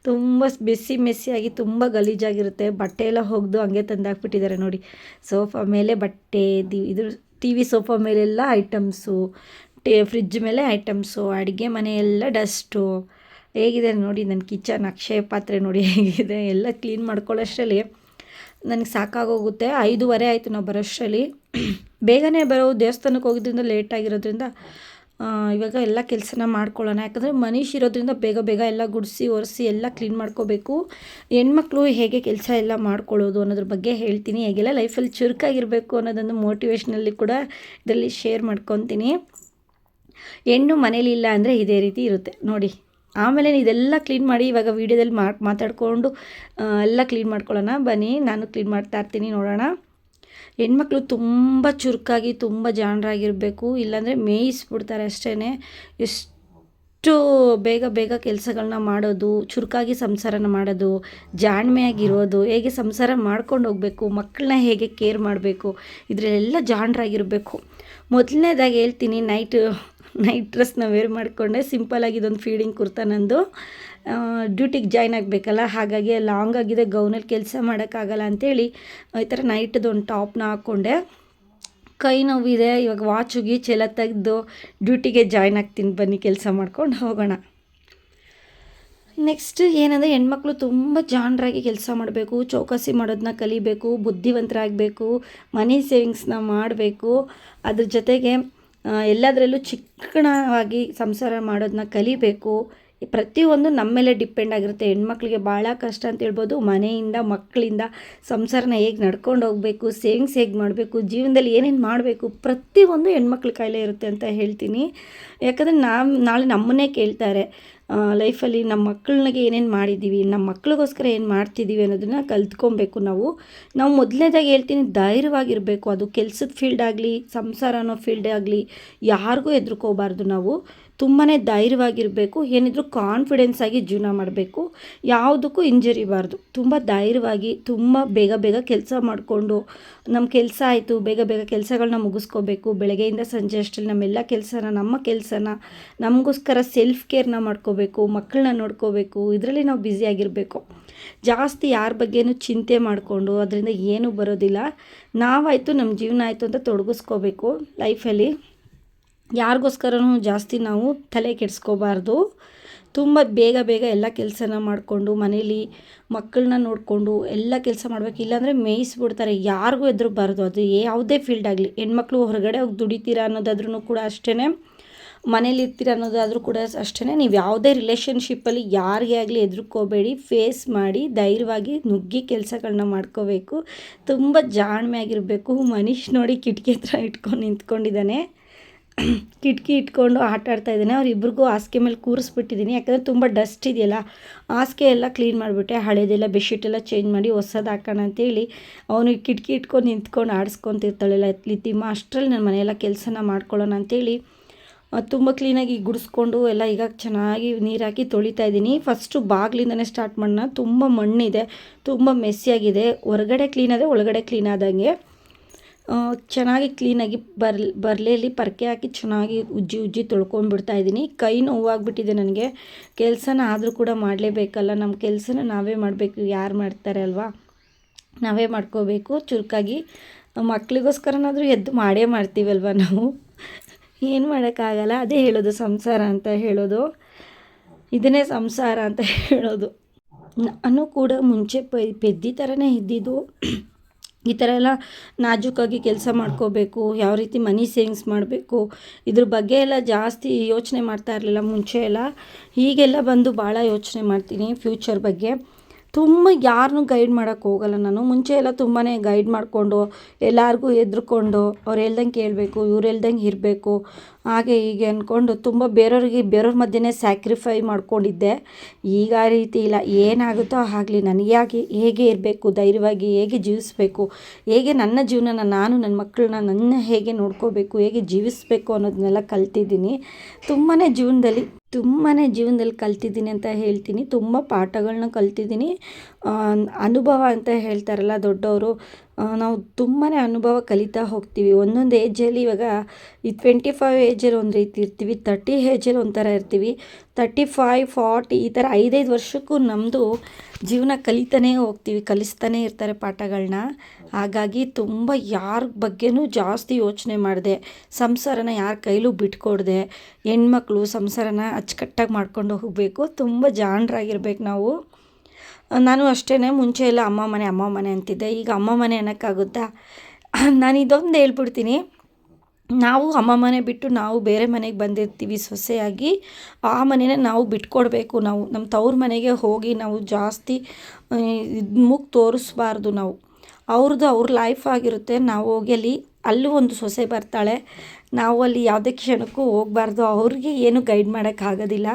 ತುಂಬ ಬಿಸಿ ಮೆಸ್ಸಿಯಾಗಿ ತುಂಬ ಗಲೀಜಾಗಿರುತ್ತೆ. ಬಟ್ಟೆ ಎಲ್ಲ ಹೋಗ್ದು ಹಂಗೆ ತಂದಾಕ್ಬಿಟ್ಟಿದ್ದಾರೆ ನೋಡಿ. ಸೋಫಾ ಮೇಲೆ ಬಟ್ಟೆ, ದಿ, ಇದು ಟಿ ವಿ ಸೋಫಾ ಮೇಲೆಲ್ಲ ಐಟಮ್ಸು, ಟೇ ಫ್ರಿಜ್ ಮೇಲೆ ಐಟಮ್ಸು, ಅಡುಗೆ ಮನೆಯೆಲ್ಲ ಡಸ್ಟು. ಹೇಗಿದೆ ನೋಡಿ ನನ್ನ ಕಿಚನ್ ಅಕ್ಷಯ ಪಾತ್ರೆ ನೋಡಿ, ಹೇಗಿದೆ? ಎಲ್ಲ ಕ್ಲೀನ್ ಮಾಡ್ಕೊಳ್ಳೋಷ್ಟರಲ್ಲಿ ನನಗೆ ಸಾಕಾಗೋಗುತ್ತೆ. ಐದೂವರೆ ಆಯಿತು ನಾವು ಬರೋಷ್ಟರಲ್ಲಿ. ಬೇಗನೆ ಬರೋ ದೇವಸ್ಥಾನಕ್ಕೆ ಹೋಗಿದ್ದರಿಂದ ಲೇಟ್ ಆಗಿರೋದ್ರಿಂದ ಇವಾಗ ಎಲ್ಲ ಕೆಲಸನ ಮಾಡ್ಕೊಳ್ಳೋಣ. ಯಾಕಂದರೆ ಮನೀಶ್ ಇರೋದ್ರಿಂದ ಬೇಗ ಬೇಗ ಎಲ್ಲ ಗುಡಿಸಿ, ಒರೆಸಿ ಎಲ್ಲ ಕ್ಲೀನ್ ಮಾಡ್ಕೋಬೇಕು. ಹೆಣ್ಮಕ್ಳು ಹೇಗೆ ಕೆಲಸ ಎಲ್ಲ ಮಾಡ್ಕೊಳ್ಳೋದು ಅನ್ನೋದ್ರ ಬಗ್ಗೆ ಹೇಳ್ತೀನಿ. ಹೇಗೆಲ್ಲ ಲೈಫಲ್ಲಿ ಚುರುಕಾಗಿರಬೇಕು ಅನ್ನೋದೊಂದು ಮೋಟಿವೇಶ್ನಲ್ಲಿ ಕೂಡ ಇದರಲ್ಲಿ ಶೇರ್ ಮಾಡ್ಕೊತೀನಿ. ಹೆಣ್ಣು ಮನೇಲಿ ಇಲ್ಲ ಅಂದರೆ ಇದೇ ರೀತಿ ಇರುತ್ತೆ. ನೋಡಿ. ಆಮೇಲೆ ಇದೆಲ್ಲ ಕ್ಲೀನ್ ಮಾಡಿ ಇವಾಗ ವೀಡಿಯೋದಲ್ಲಿ ಮಾಡ್ ಮಾತಾಡಿಕೊಂಡು ಎಲ್ಲ ಕ್ಲೀನ್ ಮಾಡ್ಕೊಳ್ಳೋಣ. ಬನ್ನಿ, ನಾನು ಕ್ಲೀನ್ ಮಾಡ್ತಾ ಇರ್ತೀನಿ, ನೋಡೋಣ. ಹೆಣ್ಮಕ್ಳು ತುಂಬ ಚುರುಕಾಗಿ, ತುಂಬ ಜಾಣರಾಗಿರಬೇಕು. ಇಲ್ಲಾಂದರೆ ಮೇಯಿಸ್ಬಿಡ್ತಾರೆ ಅಷ್ಟೇ ಎಷ್ಟು ಬೇಗ ಬೇಗ ಕೆಲಸಗಳನ್ನ ಮಾಡೋದು, ಚುರುಕಾಗಿ ಸಂಸಾರನ ಮಾಡೋದು, ಜಾಣ್ಮೆಯಾಗಿರೋದು, ಹೇಗೆ ಸಂಸಾರ ಮಾಡ್ಕೊಂಡು ಹೋಗಬೇಕು ಮಕ್ಕಳನ್ನ ಹೇಗೆ ಕೇರ್ ಮಾಡಬೇಕು, ಇದರಲ್ಲೆಲ್ಲ ಜಾಣರಾಗಿರಬೇಕು. ಮೊದಲನೇದಾಗಿ ಹೇಳ್ತೀನಿ ನೈಟ್ ನೈಟ್ ಡ್ರೆಸ್ನ ವೇರ್ ಮಾಡಿಕೊಂಡೆ ಸಿಂಪಲಾಗಿ ಇದೊಂದು ಫೀಡಿಂಗ್ ಕುರ್ತಾ ನಂದು. ಡ್ಯೂಟಿಗೆ ಜಾಯ್ನ್ ಆಗಬೇಕಲ್ಲ, ಹಾಗಾಗಿ ಲಾಂಗ್ ಆಗಿದೆ ಗೌನಲ್ಲಿ ಕೆಲಸ ಮಾಡೋಕ್ಕಾಗಲ್ಲ ಅಂಥೇಳಿ ಈ ಥರ ನೈಟ್ದು ಒಂದು ಟಾಪ್ನ ಹಾಕ್ಕೊಂಡೆ ಕೈ ನೋವಿದೆ, ಇವಾಗ ವಾಚು ಗೀಚ್ ಎಲ್ಲ ತೆಗೆದು ಡ್ಯೂಟಿಗೆ ಜಾಯ್ನ್ ಆಗ್ತೀನಿ, ಬನ್ನಿ ಕೆಲಸ ಮಾಡ್ಕೊಂಡು ಹೋಗೋಣ. ನೆಕ್ಸ್ಟ್ ಏನಂದರೆ ಹೆಣ್ಮಕ್ಳು ತುಂಬ ಜಾಣರಾಗಿ ಕೆಲಸ ಮಾಡಬೇಕು, ಚೌಕಾಸಿ ಮಾಡೋದನ್ನ ಕಲಿಬೇಕು, ಬುದ್ಧಿವಂತರಾಗಬೇಕು, ಮನಿ ಸೇವಿಂಗ್ಸ್ನ ಮಾಡಬೇಕು. ಅದ್ರ ಜೊತೆಗೆ ಎಲ್ಲದರಲ್ಲೂ ಚಿಕ್ಕಣವಾಗಿ ಸಂಸಾರ ಮಾಡೋದನ್ನ ಕಲಿಬೇಕು. ಪ್ರತಿಯೊಂದು ನಮ್ಮ ಮೇಲೆ ಡಿಪೆಂಡ್ ಆಗಿರುತ್ತೆ. ಹೆಣ್ಮಕ್ಳಿಗೆ ಭಾಳ ಕಷ್ಟ ಅಂತ ಹೇಳ್ಬೋದು. ಮನೆಯಿಂದ, ಮಕ್ಕಳಿಂದ ಸಂಸಾರನ ಹೇಗೆ ನಡ್ಕೊಂಡು ಹೋಗಬೇಕು, ಸೇವಿಂಗ್ಸ್ ಹೇಗೆ ಮಾಡಬೇಕು, ಜೀವನದಲ್ಲಿ ಏನೇನು ಮಾಡಬೇಕು, ಪ್ರತಿಯೊಂದು ಹೆಣ್ಮಕ್ಳ ಕೈಲೇ ಇರುತ್ತೆ ಅಂತ ಹೇಳ್ತೀನಿ. ಯಾಕಂದರೆ ನಾವು ನಾಳೆ ನಮ್ಮನ್ನೇ ಕೇಳ್ತಾರೆ. ಲೈಫಲ್ಲಿ ನಮ್ಮ ಮಕ್ಕಳಿಗೆ ಏನೇನು ಮಾಡಿದ್ದೀವಿ ನಮ್ಮ ಮಕ್ಳಿಗೋಸ್ಕರ ಏನು ಮಾಡ್ತಿದ್ದೀವಿ ಅನ್ನೋದನ್ನು ಕಲ್ತ್ಕೊಬೇಕು ನಾವು. ನಾವು ಮೊದಲನೇದಾಗಿ ಹೇಳ್ತೀನಿ, ಧೈರ್ಯವಾಗಿರಬೇಕು. ಅದು ಕೆಲಸದ ಫೀಲ್ಡ್ ಆಗಲಿ, ಸಂಸಾರ ಅನ್ನೋ ಫೀಲ್ಡ್ ಆಗಲಿ, ಯಾರಿಗೂ ಹೆದ್ರುಕೋಬಾರ್ದು ನಾವು. ತುಂಬಾ ಧೈರ್ಯವಾಗಿರಬೇಕು, ಏನಿದ್ರು ಕಾನ್ಫಿಡೆನ್ಸ್ ಆಗಿ ಜೀವನ ಮಾಡಬೇಕು, ಯಾವುದಕ್ಕೂ ಹಿಂಜರಿಬಾರ್ದು ತುಂಬ ಧೈರ್ಯವಾಗಿ, ತುಂಬ ಬೇಗ ಬೇಗ ಕೆಲಸ ಮಾಡಿಕೊಂಡು ನಮ್ಮ ಕೆಲಸ ಆಯಿತು, ಬೇಗ ಬೇಗ ಕೆಲಸಗಳನ್ನ ಮುಗಿಸ್ಕೋಬೇಕು, ಬೆಳಗ್ಗೆಯಿಂದ ಸಂಜೆ ಅಷ್ಟರಲ್ಲಿ ನಮ್ಮೆಲ್ಲ ಕೆಲಸನ, ನಮ್ಮ ಕೆಲಸನ, ನಮಗೋಸ್ಕರ ಸೆಲ್ಫ್ ಕೇರ್ನ ಮಾಡ್ಕೋಬೇಕು ಮಕ್ಕಳನ್ನ ನೋಡ್ಕೋಬೇಕು, ಇದರಲ್ಲಿ ನಾವು ಬ್ಯುಸಿಯಾಗಿರಬೇಕು ಜಾಸ್ತಿ ಯಾರ ಬಗ್ಗೆನೂ ಚಿಂತೆ ಮಾಡಿಕೊಂಡು, ಅದರಿಂದ ಏನೂ ಬರೋದಿಲ್ಲ. ನಾವಾಯಿತು ನಮ್ಮ ಜೀವನ ಆಯಿತು ಅಂತ ತೊಡಗಿಸ್ಕೋಬೇಕು ಲೈಫಲ್ಲಿ ಯಾರಿಗೋಸ್ಕರನೂ ಜಾಸ್ತಿ ನಾವು ತಲೆ ಕೆಡಿಸ್ಕೋಬಾರ್ದು. ತುಂಬ ಬೇಗ ಬೇಗ ಎಲ್ಲ ಕೆಲಸನ ಮಾಡಿಕೊಂಡು, ಮನೇಲಿ ಮಕ್ಕಳನ್ನ ನೋಡಿಕೊಂಡು ಎಲ್ಲ ಕೆಲಸ ಮಾಡಬೇಕು. ಇಲ್ಲಾಂದರೆ ಮೇಯಿಸ್ಬಿಡ್ತಾರೆ. ಯಾರಿಗೂ ಎದುರಬಾರ್ದು ಅದು ಯಾವುದೇ ಫೀಲ್ಡ್ ಆಗಲಿ. ಹೆಣ್ಮಕ್ಳು ಹೊರಗಡೆ ಹೋಗಿ ದುಡಿತೀರ ಅನ್ನೋದಾದ್ರೂ ಕೂಡ ಅಷ್ಟೇ ಮನೇಲಿ ಇರ್ತೀರ ಅನ್ನೋದಾದರೂ ಕೂಡ ಅಷ್ಟೇ ನೀವು ಯಾವುದೇ ರಿಲೇಷನ್ಶಿಪ್ಪಲ್ಲಿ ಯಾರಿಗೇ ಆಗಲಿ ಹೆದರ್ಕೋಬೇಡಿ. ಫೇಸ್ ಮಾಡಿ, ಧೈರ್ಯವಾಗಿ ನುಗ್ಗಿ ಕೆಲಸಗಳನ್ನ ಮಾಡ್ಕೋಬೇಕು. ತುಂಬ ಜಾಣ್ಮೆ ಆಗಿರಬೇಕು ಮನುಷ್ಯ ನೋಡಿ ಕಿಟಕಿ ಹತ್ರ ಇಟ್ಕೊಂಡು ನಿಂತ್ಕೊಂಡಿದ್ದಾನೆ. ಕಿಟಕಿ ಇಟ್ಕೊಂಡು ಆಟ ಆಡ್ತಾ ಇದ್ದಾನೆ. ಅವರಿಬ್ರಿಗೂ ಹಾಸಿಗೆ ಮೇಲೆ ಕೂರಿಸ್ಬಿಟ್ಟಿದ್ದೀನಿ. ಯಾಕಂದರೆ ತುಂಬ ಡಸ್ಟ್ ಇದೆಯಲ್ಲ, ಹಾಸಿಗೆ ಎಲ್ಲ ಕ್ಲೀನ್ ಮಾಡಿಬಿಟ್ಟೆ. ಹಳೇದೆಲ್ಲ ಬೆಡ್ಶೀಟ್ ಎಲ್ಲ ಚೇಂಜ್ ಮಾಡಿ ಹೊಸದು ಹಾಕೋಣ ಅಂತೇಳಿ ಅವನು ಕಿಟಕಿ ಇಟ್ಕೊಂಡು ನಿಂತ್ಕೊಂಡು ಆಡಿಸ್ಕೊತಿರ್ತಾಳೆಲ್ಲ ಲಿತಿಮ್ಮ ಅಷ್ಟರಲ್ಲಿ ನನ್ನ ಮನೆಯೆಲ್ಲ ಕೆಲಸನ ಮಾಡ್ಕೊಳ್ಳೋಣ ಅಂತೇಳಿ ತುಂಬ ಕ್ಲೀನಾಗಿ ಗುಡಿಸ್ಕೊಂಡು ಎಲ್ಲ ಈಗ ಚೆನ್ನಾಗಿ ನೀರು ಹಾಕಿ ತೊಳಿತಾ ಇದ್ದೀನಿ. ಫಸ್ಟು ಬಾಗಿಲಿಂದನೇ ಸ್ಟಾರ್ಟ್ ಮಾಡೋಣ ತುಂಬ ಮಣ್ಣಿದೆ, ತುಂಬ ಮೆಸ್ಸಿಯಾಗಿದೆ ಹೊರಗಡೆ ಕ್ಲೀನಾದರೆ ಒಳಗಡೆ ಕ್ಲೀನ್ ಆದಂಗೆ. ಚೆನ್ನಾಗಿ ಕ್ಲೀನಾಗಿ ಬರ್ ಬರಲೇಲಿ ಪರಕೆ ಹಾಕಿ ಚೆನ್ನಾಗಿ ಉಜ್ಜಿ ಉಜ್ಜಿ ತೊಳ್ಕೊಂಡ್ಬಿಡ್ತಾ ಇದ್ದೀನಿ. ಕೈ ನೋವಾಗ್ಬಿಟ್ಟಿದೆ ನನಗೆ. ಕೆಲಸನ ಆದರೂ ಕೂಡ ಮಾಡಲೇಬೇಕಲ್ಲ ನಮ್ಮ ಕೆಲಸನ ನಾವೇ ಮಾಡಬೇಕು. ಯಾರು ಮಾಡ್ತಾರೆ ಅಲ್ವಾ? ನಾವೇ ಮಾಡ್ಕೋಬೇಕು. ಚುರುಕಾಗಿ ಮಕ್ಕಳಿಗೋಸ್ಕರನಾದರೂ ಎದ್ದು ಮಾಡೇ ಮಾಡ್ತೀವಲ್ವ ನಾವು? ಏನು ಮಾಡೋಕ್ಕಾಗಲ್ಲ, ಅದೇ ಹೇಳೋದು ಸಂಸಾರ ಅಂತ ಹೇಳೋದು. ಇದನ್ನೇ ಸಂಸಾರ ಅಂತ ಹೇಳೋದು. ನಾನು ಕೂಡ ಮುಂಚೆ ಪೆದ್ದಿ ಥರನೇ ಇದ್ದಿದ್ದು. ಈ ಥರ ಎಲ್ಲ ನಾಜೂಕಾಗಿ ಕೆಲಸ ಮಾಡ್ಕೋಬೇಕು, ಯಾವ ರೀತಿ ಮನಿ ಸೇವಿಂಗ್ಸ್ ಮಾಡಬೇಕು, ಇದ್ರ ಬಗ್ಗೆ ಎಲ್ಲ ಜಾಸ್ತಿ ಯೋಚನೆ ಮಾಡ್ತಾ ಇರಲಿಲ್ಲ ಮುಂಚೆ ಎಲ್ಲ. ಹೀಗೆಲ್ಲ ಬಂದು ಭಾಳ ಯೋಚನೆ ಮಾಡ್ತೀನಿ ಫ್ಯೂಚರ್ ಬಗ್ಗೆ. ತುಂಬ ಯಾರನ್ನೂ ಗೈಡ್ ಮಾಡೋಕ್ಕೆ ಹೋಗಲ್ಲ ನಾನು. ಮುಂಚೆ ಎಲ್ಲ ತುಂಬಾ ಗೈಡ್ ಮಾಡಿಕೊಂಡು, ಎಲ್ಲರಿಗೂ ಎದ್ರುಕೊಂಡು ಅವ್ರು ಹೇಳ್ದಂಗೆ ಕೇಳಬೇಕು, ಇವ್ರು ಹೇಳ್ದಂಗೆ ಇರಬೇಕು. ಹಾಗೆ ಹೀಗೆ ಅಂದ್ಕೊಂಡು ತುಂಬ ಬೇರೆಯವ್ರಿಗೆ ಬೇರೆಯವ್ರ ಮಧ್ಯೆ ಸ್ಯಾಕ್ರಿಫೈ ಮಾಡ್ಕೊಂಡಿದ್ದೆ. ಈಗ ಆ ರೀತಿ ಇಲ್ಲ. ಏನಾಗುತ್ತೋ ಆಗಲಿ, ನನಗೆ ಯಾಕೆ ಹೇಗೆ ಇರಬೇಕು, ಧೈರ್ಯವಾಗಿ ಹೇಗೆ ಜೀವಿಸಬೇಕು, ಹೇಗೆ ನನ್ನ ಜೀವನನ ನಾನು ನನ್ನ ಮಕ್ಕಳನ್ನ ನನ್ನ ಹೇಗೆ ನೋಡ್ಕೋಬೇಕು, ಹೇಗೆ ಜೀವಿಸಬೇಕು ಅನ್ನೋದನ್ನೆಲ್ಲ ಕಲ್ತಿದ್ದೀನಿ. ತುಂಬಾ ಜೀವನದಲ್ಲಿ ತುಂಬಾ ಜೀವನದಲ್ಲಿ ಕಲ್ತಿದ್ದೀನಿ ಅಂತ ಹೇಳ್ತೀನಿ. ತುಂಬ ಪಾಠಗಳನ್ನ ಕಲ್ತಿದ್ದೀನಿ. ಅನುಭವ ಅಂತ ಹೇಳ್ತಾರಲ್ಲ ದೊಡ್ಡವರು ನಾವು ತುಂಬಾ ಅನುಭವ ಕಲಿತಾ ಹೋಗ್ತೀವಿ. ಒಂದೊಂದು ಏಜಲ್ಲಿ ಇವಾಗ ಈ ಟ್ವೆಂಟಿ ಫೈವ್ ಏಜಲ್ಲಿ ಒಂದು ರೀತಿ ಇರ್ತೀವಿ ತರ್ಟಿ ಏಜಲ್ಲಿ ಒಂಥರ ಇರ್ತೀವಿ. ತರ್ಟಿ ಫೈವ್ ಫಾರ್ಟಿ ಈ ಥರ ಐದೈದು ವರ್ಷಕ್ಕೂ ನಮ್ಮದು ಜೀವನ ಕಲಿತಾನೇ ಹೋಗ್ತೀವಿ, ಕಲಿಸ್ತಾನೇ ಇರ್ತಾರೆ ಪಾಠಗಳನ್ನ ಹಾಗಾಗಿ ತುಂಬ ಯಾರ ಬಗ್ಗೆನೂ ಜಾಸ್ತಿ ಯೋಚನೆ ಮಾಡಿದೆ. ಸಂಸಾರನ ಯಾರ ಕೈಲೂ ಬಿಟ್ಕೊಡ್ದೆ. ಹೆಣ್ಮಕ್ಳು ಸಂಸಾರನ ಅಚ್ಚುಕಟ್ಟಾಗಿ ಮಾಡ್ಕೊಂಡು ಹೋಗಬೇಕು. ತುಂಬ ಜಾಣರಾಗಿರ್ಬೇಕು ನಾವು. ನಾನು ಅಷ್ಟೇ ಮುಂಚೆ ಎಲ್ಲ ಅಮ್ಮ ಮನೆ ಅಮ್ಮ ಮನೆ ಅಂತಿದ್ದೆ. ಈಗ ಅಮ್ಮ ಮನೆ ಅನ್ನೋಕ್ಕಾಗುತ್ತಾ? ನಾನು ಇದೊಂದು ಹೇಳ್ಬಿಡ್ತೀನಿ. ನಾವು ಅಮ್ಮ ಮನೆ ಬಿಟ್ಟು ನಾವು ಬೇರೆ ಮನೆಗೆ ಬಂದಿರ್ತೀವಿ ಸೊಸೆಯಾಗಿ. ಆ ಮನೆನೇ ನಾವು ಬಿಟ್ಕೊಡ್ಬೇಕು ನಾವು. ನಮ್ಮ ತವ್ರ ಮನೆಗೆ ಹೋಗಿ ನಾವು ಜಾಸ್ತಿ ಇದು ತೋರಿಸ್ಬಾರ್ದು ನಾವು. ಅವ್ರದ್ದು ಅವ್ರ ಲೈಫ್ ಆಗಿರುತ್ತೆ. ನಾವು ಹೋಗಿ ಅಲ್ಲಿ, ಅಲ್ಲೂ ಒಂದು ಸೊಸೆ ಬರ್ತಾಳೆ. ನಾವು ಅಲ್ಲಿ ಯಾವುದೇ ಕ್ಷಣಕ್ಕೂ ಹೋಗಬಾರ್ದು. ಅವ್ರಿಗೆ ಏನು ಗೈಡ್ ಮಾಡೋಕ್ಕಾಗೋದಿಲ್ಲ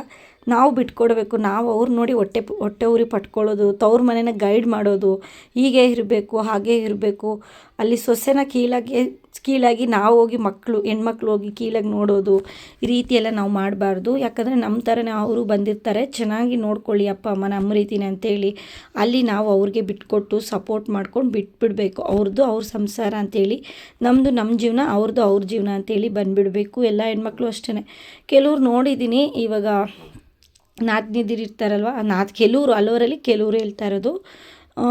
ನಾವು ಬಿಟ್ಕೊಡ್ಬೇಕು, ನಾವು ಅವ್ರು ನೋಡಿ ಹೊಟ್ಟೆ ಹೊಟ್ಟೆ ಉರಿ ಪಟ್ಕೊಳ್ಳೋದು, ತವ್ರ ಮನೇನ ಗೈಡ್ ಮಾಡೋದು, ಹೀಗೆ ಇರಬೇಕು, ಹಾಗೆ ಇರಬೇಕು. ಅಲ್ಲಿ ಸೊಸೆನ ಕೀಳಾಗಿ ಕೀಳಾಗಿ ನಾವು ಹೋಗಿ ಮಕ್ಕಳು ಹೆಣ್ಮಕ್ಳು ಹೋಗಿ ಕೀಳಾಗಿ ನೋಡೋದು, ಈ ರೀತಿ ನಾವು ಮಾಡಬಾರ್ದು. ಯಾಕಂದರೆ ನಮ್ಮ ಥರನೇ ಅವರು ಬಂದಿರ್ತಾರೆ. ಚೆನ್ನಾಗಿ ನೋಡ್ಕೊಳ್ಳಿ ಅಪ್ಪ, ಅಮ್ಮ ನಮ್ಮ ರೀತಿನೇ ಅಂತೇಳಿ. ಅಲ್ಲಿ ನಾವು ಅವ್ರಿಗೆ ಬಿಟ್ಕೊಟ್ಟು ಸಪೋರ್ಟ್ ಮಾಡ್ಕೊಂಡು ಬಿಟ್ಬಿಡಬೇಕು. ಅವ್ರದ್ದು ಅವ್ರ ಸಂಸಾರ ಅಂತೇಳಿ. ನಮ್ಮದು ನಮ್ಮ ಜೀವನ ಅವ್ರದ್ದು ಅವ್ರ ಜೀವನ ಅಂತೇಳಿ ಬಂದುಬಿಡಬೇಕು. ಎಲ್ಲ ಹೆಣ್ಮಕ್ಳು ಅಷ್ಟೇ ಕೆಲವ್ರು ನೋಡಿದ್ದೀನಿ ಇವಾಗ ನಾದ್ನಿದಿರು ಇರ್ತಾರಲ್ವ ನಾದ್ ಕೆಲವರು ಹಲವರಲ್ಲಿ ಕೆಲವರು ಹೇಳ್ತಾ ಇರೋದು